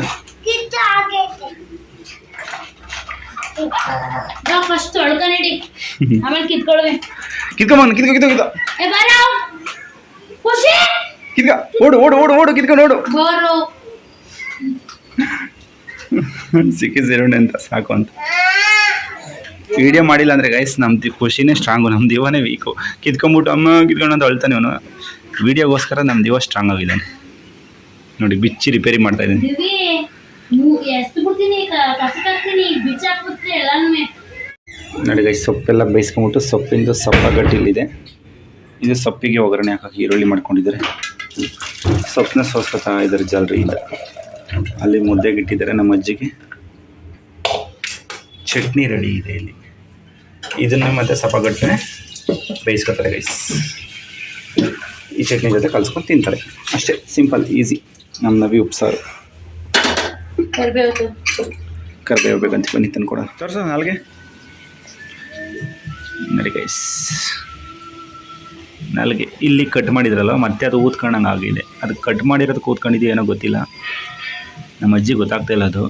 Speaker 2: ಫಸ್ಟ್ ತೊಳ್ಕೊಂಡಿ ಆಮೇಲೆ ಕಿತ್ಕೊಳ್ಳುವೆ
Speaker 1: ಕಿತ್ಕೊಂಬನ್ ಕಿತ್ಕೋ ಕಿತ್ಕೋ ಕಿತ್ಕೋ
Speaker 2: ಏ ಬರ. ಖುಷಿ?
Speaker 1: ಕಿತ್ಕೋ. ಓಡು ಓಡು ಓಡು ಓಡು ಕಿತ್ಕೊ ನೋಡು
Speaker 2: ಬೋರು.
Speaker 1: ಸಿಕ್ಕಿ ಸೇರೋಣ ಅಂತ ಸಾಕು ಅಂತ. ವಿಡಿಯೋ ಮಾಡಿಲ್ಲ ಅಂದ್ರೆ ಗೈಸ್ ನಮ್ಮ ಖುಷಿನೇ ಸ್ಟ್ರಾಂಗು ನಮ್ಮ ದಿವಾನೇ ವೀಕು ಕಿತ್ಕೊಂಬಿಟ್ಟು ಅಮ್ಮ ಕಿತ್ಕೊಂಡು ಅಂತ ಅಳ್ತಾನೆ ಅವನು ವಿಡಿಯೋಗೋಸ್ಕರ ನಮ್ಮ ದಿವ ಸ್ಟ್ರಾಂಗ್ ಆಗಿದ್ದಾನೆ ನೋಡಿ ಬಿಚ್ಚಿ ರಿಪೇರಿ ಮಾಡ್ತಾ ಇದ್ದೀನಿ. ನೋಡಿ ಗೈ ಸೊಪ್ಪೆಲ್ಲ ಬೇಯಿಸ್ಕೊಂಬಿಟ್ಟು ಸೊಪ್ಪಿಂದು ಸೊಪ್ಪ ಗಟ್ಟಿಲಿದೆ. ಇದು ಸೊಪ್ಪಿಗೆ ಒಗ್ಗರಣೆ ಹಾಕಿ ಈರುಳ್ಳಿ ಮಾಡ್ಕೊಂಡಿದ್ದಾರೆ. ಸೊಪ್ಪನ್ನ ಸೋಸ್ಕೊತಾ ಇದ್ದಾರೆ ಜಾಲರಿಯಿಂದ. ಅಲ್ಲಿ ಮುದ್ದೆಗೆ ಇಟ್ಟಿದ್ದಾರೆ ನಮ್ಮ ಅಜ್ಜಿಗೆ. ಚಟ್ನಿ ರೆಡಿ ಇದೆ ಇಲ್ಲಿ. ಇದನ್ನ ಮತ್ತೆ ಸಪ್ಪಗಟ್ಟೆ ಬೇಯಿಸ್ಕೊತಾರೆ ಗೈಸ್ ಈ ಚಟ್ನಿ ಜೊತೆ ಕಲ್ಸ್ಕೊಂಡು ತಿಂತಾರೆ. ಅಷ್ಟೇ ಸಿಂಪಲ್ ಈಸಿ ನಮ್ಮ ನವಿ ಉಪ್ಸಾರು.
Speaker 2: ಕರ್ಬೇವು.
Speaker 1: ಬೇಕಂತ ಬನ್ನಿ ಸರ್ ಸರ್ ನಾಲ್ಗೆ. ಗೈಸ್ ನಾಲ್ಗೆ ಇಲ್ಲಿ ಕಟ್ ಮಾಡಿದ್ರಲ್ಲ ಮತ್ತೆ ಅದು ಊದ್ಕೊಂಡಂಗೆ ಆಗಿದೆ. ಅದು ಕಟ್ ಮಾಡಿರೋದು ಕೂತ್ಕೊಂಡಿದ್ದೀವಿ ಏನೋ ಗೊತ್ತಿಲ್ಲ. ನಮ್ಮ ಅಜ್ಜಿ ಗೊತ್ತಾಗ್ತಾ ಇಲ್ಲ ಅದು.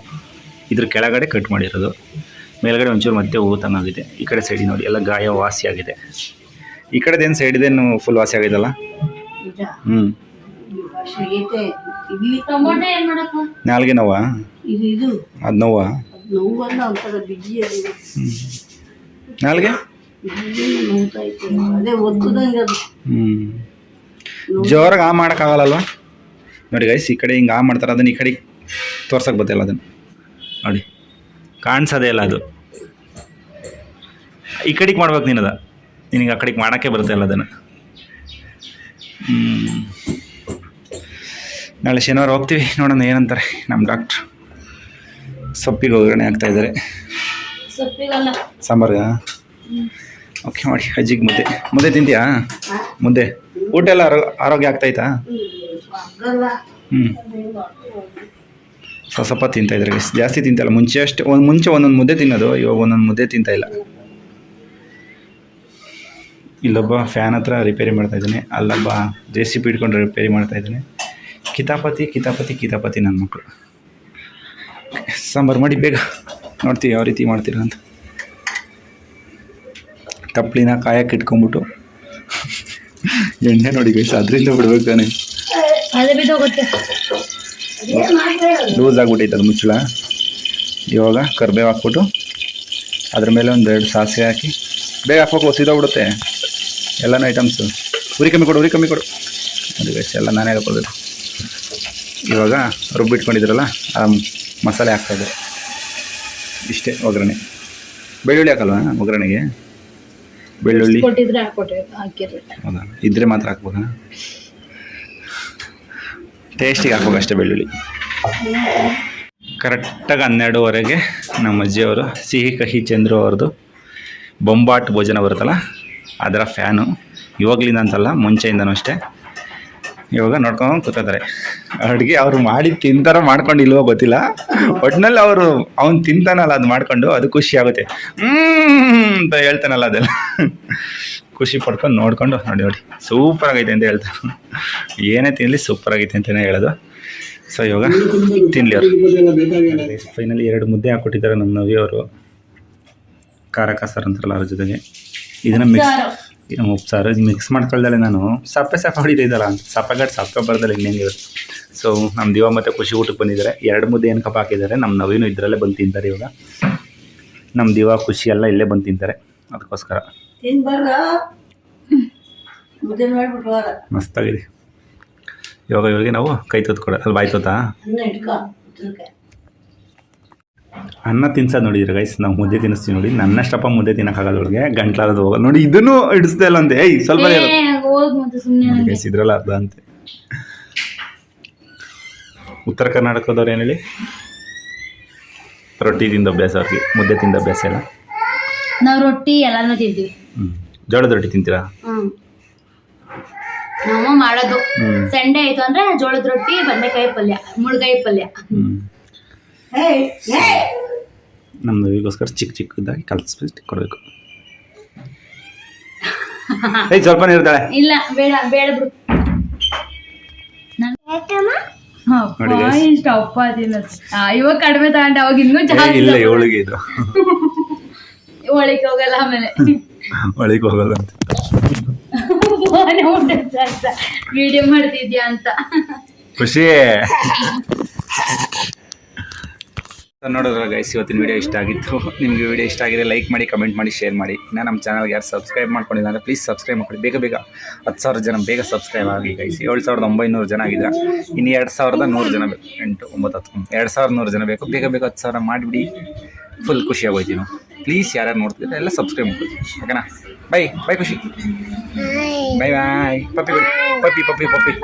Speaker 1: ಇದ್ರ ಕೆಳಗಡೆ ಕಟ್ ಮಾಡಿರೋದು. ಮೇಲ್ಗಡೆ ಒಂಚೂರು ಮತ್ತೆ ಊತಂಗಾಗಿದೆ ಈ ಕಡೆ ಸೈಡಿ ನೋಡಿ ಎಲ್ಲ ಗಾಯ ವಾಸಿ ಆಗಿದೆ. ಈ ಕಡೆದೇನು ಸೈಡಿದೇನು ಫುಲ್ ವಾಸಿ ಆಗಿದಲ್ಲ ಹ್ಞೂ
Speaker 2: ಟೊಮೊಟೊ ಏನ್ ಮಾಡಕ್ಕ
Speaker 1: ನಾಲ್ಗೆ ನೋವ?
Speaker 4: ಇದು ಇದು.
Speaker 1: ಅದು ನೋವಾ?
Speaker 4: ನೋವಲ್ಲ ಒಂಥರ ಬಿಜಿ ಅದು
Speaker 1: ನಾಲ್ಗೆ?
Speaker 4: ಅದೇ ಒತ್ತದಂಗೆ ಅದು.
Speaker 1: ಹ್ಞೂ ಜೋರಾಗಿ ಆ ಮಾಡೋಕ್ಕಾಗಲ್ಲಲ್ವ? ನೋಡಿ ಗೈಸ್ ಈ ಕಡೆ ಹಿಂಗೆ ಆ ಮಾಡ್ತಾರೆ ಅದನ್ನು ಈ ಕಡೆ ತೋರ್ಸಕ್ಕೆ ಬತ್ತಲ್ಲ ಅದನ್ನು. ನೋಡಿ ಕಾಣಿಸೋದೇ ಇಲ್ಲ ಅದು. ಈ ಕಡೆಗೆ ಮಾಡ್ಬೇಕು ನೀನು ಅದ ನಿನಗೆ ಆ ಕಡೆಗೆ ಮಾಡೋಕ್ಕೆ ಬರುತ್ತೆ ಇಲ್ಲ ಅದನ್ನು. ಹ್ಞೂ ನಾಳೆ ಶನಿವಾರ ಹೋಗ್ತೀವಿ. ನೋಡೋಣ ಏನಂತಾರೆ ನಮ್ಮ ಡಾಕ್ಟ್ರ್. ಸೊಪ್ಪಿಗೆ ಒಗ್ಗರಣೆ ಆಗ್ತಾ ಇದ್ದಾರೆ. ಸಾಂಬಾರ್ಗ ಓಕೆ ಮಾಡಿ. ಅಜ್ಜಿಗೆ ಮುದ್ದೆ. ಮುದ್ದೆ ತಿಂತೀಯಾ? ಮುದ್ದೆ. ಊಟ ಎಲ್ಲ ಆರೋ ಆರೋಗ್ಯ ಆಗ್ತಾಯ್ತಾ ಹ್ಞೂ ಸ್ವಲ್ಪ ಸ್ವಲ್ಪ ತಿಂತಾ ಇದ್ದಾರೆ guys. ಜಾಸ್ತಿ ತಿಂತಲ್ಲ ಮುಂಚೆ ಅಷ್ಟು ಒಂದು ಮುಂಚೆ ಒಂದೊಂದು ಮುದ್ದೆ ತಿನ್ನೋದು ಇವಾಗ ಒಂದೊಂದು ಮುದ್ದೆ ತಿಂತ ಇಲ್ಲ. ಇಲ್ಲೊಬ್ಬ ಫ್ಯಾನ್ ಹತ್ರ ರಿಪೇರಿ ಮಾಡ್ತಾ ಇದ್ದಾನೆ. ಅಲ್ಲೊಬ್ಬ ಜೆ ಸಿ ಪಿ ಇಟ್ಕೊಂಡು ರಿಪೇರಿ ಮಾಡ್ತಾ ಇದ್ದಾನೆ. ಕಿತಾಪತಿ ಕಿತಾಪತಿ ಕಿತಾಪತಿ ನನ್ನ ಮಕ್ಕಳು ಸಾಂಬಾರು ಮಾಡಿ ಬೇಗ ನೋಡ್ತೀವಿ ಯಾವ ರೀತಿ ಮಾಡ್ತೀರ ಅಂತ. ತಪ್ಪಲಿನ ಕಾಯಕ್ಕೆ ಇಟ್ಕೊಂಡ್ಬಿಟ್ಟು. ಎಣ್ಣೆ ನೋಡಿ ಗೈಸ್ ಅದರಿಂದ ಬಿಡ್ಬೇಕು ತಾನೆ.
Speaker 2: ಅದೇ ಬಿದ್ದೋಗುತ್ತೆ
Speaker 1: ಲೂಸ್ ಆಗ್ಬಿಟ್ಟೈತೆ ಅದು ಮುಚ್ಚಳ. ಇವಾಗ ಕರ್ಬೇವು ಹಾಕ್ಬಿಟ್ಟು ಅದ್ರ ಮೇಲೆ ಒಂದು ಎರಡು ಸಾಸಿವೆ ಹಾಕಿ ಬೇಗ ಹಾಕ್ಬೇಕು ಸಿದೋಗ್ಬಿಡುತ್ತೆ. ಎಲ್ಲನೂ ಐಟಮ್ಸು ಉರಿ ಕಮ್ಮಿ ಕೊಡು ಉರಿ ಕಮ್ಮಿ ಕೊಡು. ಅದು ಗೈಸ್ ಎಲ್ಲ ನಾನೇ ಹಾಕೋಬೇಕು ಇವಾಗ ರುಬ್ಬಿಟ್ಕೊಂಡಿದ್ರಲ್ಲ ಆ ಮಸಾಲೆ ಹಾಕ್ತದೆ ಇಷ್ಟೇ ಒಗ್ಗರಣೆ. ಬೆಳ್ಳುಳ್ಳಿ ಹಾಕಲ್ವಾ ಒಗ್ಗರಣೆಗೆ? ಬೆಳ್ಳುಳ್ಳಿ. ಹೌದಾ? ಇದ್ರೆ ಮಾತ್ರ ಹಾಕ್ಬೋದಾ? ಟೇಸ್ಟಿಗೆ ಹಾಕ್ಬೇಕು ಅಷ್ಟೇ ಬೆಳ್ಳುಳ್ಳಿ. ಕರೆಕ್ಟಾಗಿ ಹನ್ನೆರಡುವರೆಗೆ ನಮ್ಮ ಅಜ್ಜಿಯವರು ಸಿಹಿ ಕಹಿ ಚಂದ್ರು ಅವ್ರದ್ದು ಬೊಂಬಾಟ್ ಭೋಜನ ಬರುತ್ತಲ್ಲ ಅದರ ಫ್ಯಾನು. ಇವಾಗಲಿಂದ ಅಂತಲ್ಲ ಮುಂಚೆಯಿಂದನೂ ಅಷ್ಟೇ. ಇವಾಗ ನೋಡ್ಕೊಂಡು ಕೂತಿದ್ದಾರೆ ಅಡುಗೆ ಅವ್ರು ಮಾಡಿ ತಿಂತಾರ ಮಾಡ್ಕೊಂಡು ಇಲ್ವೋ ಗೊತ್ತಿಲ್ಲ. ಒಟ್ನಲ್ಲಿ ಅವರು ಅವ್ನು ತಿಂತಾನಲ್ಲ ಅದು ಮಾಡ್ಕೊಂಡು ಅದು ಖುಷಿ ಆಗುತ್ತೆ. ಅಂತ ಹೇಳ್ತಾನಲ್ಲ ಅದೆಲ್ಲ. ಖುಷಿ ಪಡ್ಕೊಂಡು ನೋಡ್ಕೊಂಡು ನೋಡಿ ನೋಡಿ. ಸೂಪರ್ ಆಗೈತೆ ಅಂತ ಹೇಳ್ತಾರೆ ಏನೇ ತಿನ್ನಲಿ ಸೂಪರ್ ಆಗೈತೆ ಅಂತಲೇ ಹೇಳೋದು. ಸೊ ಇವಾಗ ತಿನ್ನಲಿ ಅವರು. ಫೈನಲಿ ಎರಡು ಮುದ್ದೆ ಹಾಕ್ಕೊಟ್ಟಿದ್ದಾರೆ ನಮ್ಮ ನವಿಯವರು. ಖಾರ ಕಾಸಾರ ಅಂತಾರಲ್ಲ ಅವ್ರ ಜೊತೆಗೆ. ಇದನ್ನು ಮಿಕ್ಸ್ ಉಪ್ಸಾರು ಇದು ಮಿಕ್ಸ್ ಮಾಡ್ಕೊಳ್ದಲೆ ನಾನು. ಸಪ್ಪೆ ಸಪ್ಪೆ ಹೊಡಿತಿದ್ದಲ್ಲ ಅಂತ ಸಪ್ಪೆಗಟ್ಟು ಸಪ್ಪ ಬರ್ದಲ್ಲ ಇನ್ನೇನಿರುತ್ತೆ ಸೊ ನಮ್ಮ ದಿವ ಮತ್ತು ಖುಷಿ ಊಟಕ್ಕೆ ಬಂದಿದ್ದಾರೆ. ಎರಡು ಮುದ್ದೆ ಏನು ಕಪ್ ಹಾಕಿದ್ದಾರೆ ನಮ್ಮ ನವೀನು ಇದರಲ್ಲೇ ಬಂದು ತಿಂತಾರೆ ಇವಾಗ. ನಮ್ಮ ದಿವ ಖುಷಿ ಎಲ್ಲ ಇಲ್ಲೇ ಬಂದು ತಿಂತಾರೆ. ಅದಕ್ಕೋಸ್ಕರ. ಮಸ್ತಾಗಿದೆ. ಇವಾಗ ಇವಾಗ ನಾವು ಕೈ ತೊತ್ಕೊಡ ಅಲ್ಲಿ ಬಾಯ್ ತೊತ್ತಾ?
Speaker 4: ಅನ್ನ
Speaker 1: ತಿನ್ಸೋದು ನೋಡಿದ್ರೆ ಗೈಸ್ ನಾವು ಮುದ್ದೆ ತಿನ್ನಿಸ್ತೀವಿ ನೋಡಿ. ನನ್ನಷ್ಟಪ್ಪ ಮುದ್ದೆ ತಿನ್ನಕ್ಕಾಗಲ್ಲ ಒಳಗೆ ಗಂಟ್ಲಾರದು ಹೋಗಲ್ಲ ನೋಡಿ ಇದನ್ನು ಹಿಡಿಸ್ದೆ ಅಲ್ಲ ಅಂತೆ. ಏಯ್ ಸ್ವಲ್ಪ ಗೈಸ್ ಇದ್ರಲ್ಲ ಅರ್ಧ ಅಂತೆ. ಉತ್ತರ ಕರ್ನಾಟಕದವ್ರು ಏನು ಹೇಳಿ? ರೊಟ್ಟಿ ತಿಂದ ಅಭ್ಯಾಸ ಅವ್ರಿಗೆ. ಮುದ್ದೆ ತಿಂದ ಅಭ್ಯಾಸ ಇಲ್ಲ.
Speaker 2: ನಾವು ರೊಟ್ಟಿ ಎಲ್ಲಾನು ತಿಂತೀವಿ.
Speaker 1: ಜೋಳದ ರೊಟ್ಟಿ ತಿಂತೀರಾ?
Speaker 2: ನಮ್ಮ ಮಾಡೋದು. ಸಂಡೆ ಆಯ್ತು ಅಂದ್ರೆ ಜೋಳದ ರೊಟ್ಟಿ ಬದನೆಕಾಯಿ ಪಲ್ಯ ಮುಳುಗಾಯಿ ಪಲ್ಯ.
Speaker 1: ನಮ್ಮದು ಈಗೋಸ್ಕರ ಚಿಕ್ಕ ಚಿಕ್ಕದಾಗಿ ಕಲಿಸ್ಬಿಟ್ಟು ಕೊಡಬೇಕು. ಏಯ್ ಸ್ವಲ್ಪ ಇರ್ತಾಳೆ.
Speaker 2: ಇಲ್ಲ ಬೇಡ ಬೇಡ ಬಿಡು. ಇಷ್ಟ ಅಪ್ಪ ಆ, ಇವಾಗ ಕಡಿಮೆ ತಗೊಂಡ ಅವಾಗ ಇನ್ನೂ ಜಾಸ್ತಿ
Speaker 1: ಇಲ್ಲ ಏಳಿಗೆ ಇದು.
Speaker 2: ಒಳಗೆ ಹೋಗಲ್ಲ ಆಮೇಲೆ.
Speaker 1: ಒಳಗೆ ಹೋಗಲ್ಲ ಅಂತ.
Speaker 2: ವಿಡಿಯೋ ಮಾಡ್ತಿದ್ಯಾ ಅಂತ.
Speaker 1: ಖುಷಿ. ನೋಡಿದ್ರೆ ಗೈಸ್ ಇವತ್ತಿನ ವಿಡಿಯೋ ಇಷ್ಟ ಆಗಿತ್ತು. ನಿಮಗೆ ವಿಡಿಯೋ ಇಷ್ಟ ಆಗಿದೆ ಲೈಕ್ ಮಾಡಿ ಕಮೆಂಟ್ ಮಾಡಿ ಶೇರ್ ಮಾಡಿ. ಇನ್ನು ನಮ್ಮ ಚಾನಲ್ಗೆ ಯಾರು ಸಬ್ಸ್ಕ್ರೈಬ್ ಮಾಡ್ಕೊಂಡಿಲ್ಲ ಅಂದರೆ ಪ್ಲೀಸ್ ಸಬ್ಸ್ಕ್ರೈಬ್ ಮಾಡ್ಕೊಳ್ಳಿ ಬೇಗ ಬೇಗ ಹತ್ತು ಸಾವಿರ ಜನ ಬೇಗ ಸಬ್ಸ್ಕ್ರೈಬ್ ಆಗಿ ಗೈಸ್ ಏಳು ಸಾವಿರದ ಒಂಬೈನೂರು ಜನ ಆಗಿದೆ ಇನ್ನು ಎರಡು ಸಾವಿರದ ನೂರು ಜನ ಬೇಕು. ಎಂಟು, ಒಂಬತ್ತು, ಹತ್ತು ಎರಡು ಸಾವಿರದ ನೂರು ಜನ ಬೇಕು. ಬೇಗ ಬೇಗ ಹತ್ತು ಸಾವಿರ ಮಾಡಿಬಿಡಿ. ಫುಲ್ ಖುಷಿ ಆಗೋಯ್ತೀವಿ ನಾವು ಪ್ಲೀಸ್ ಯಾರ್ಯಾರು ನೋಡ್ತಿದ್ರೆ ಎಲ್ಲ ಸಬ್ಸ್ಕ್ರೈಬ್ ಮಾಡ್ಕೊಳ್ಳಿ ಓಕೆನಾ ಬೈ ಬೈ ಖುಷಿ. ಬೈ ಬಾಯ್ ಪಪ್ಪಿ ಪಪ್ಪಿ ಪಪ್ಪಿ ಪಪ್ಪಿ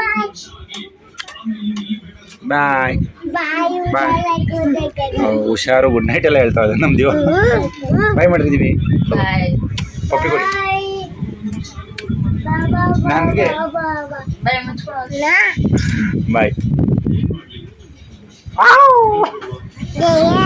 Speaker 1: ಬಾಯ್
Speaker 3: ಬಾಯ್
Speaker 1: ಬಾಯ್ ಹುಷಾರು ಗುಡ್ ನೈಟ್ ಎಲ್ಲ ಹೇಳ್ತಾ ಇದ್ದಾರೆ ನಮ್ಮ ದಿವ ಬಾಯ್ ಮಾಡಿದ್ದೀವಿ
Speaker 2: ಬಾಯ್
Speaker 1: ಪಪ್ಪಿ ಕೊಡಿ. ನನಗೆ.
Speaker 2: ಬಾಯ್ ಮುಚ್ಕೊಳ್ಳೋದು
Speaker 1: ಬಾಯ್
Speaker 3: Yeah.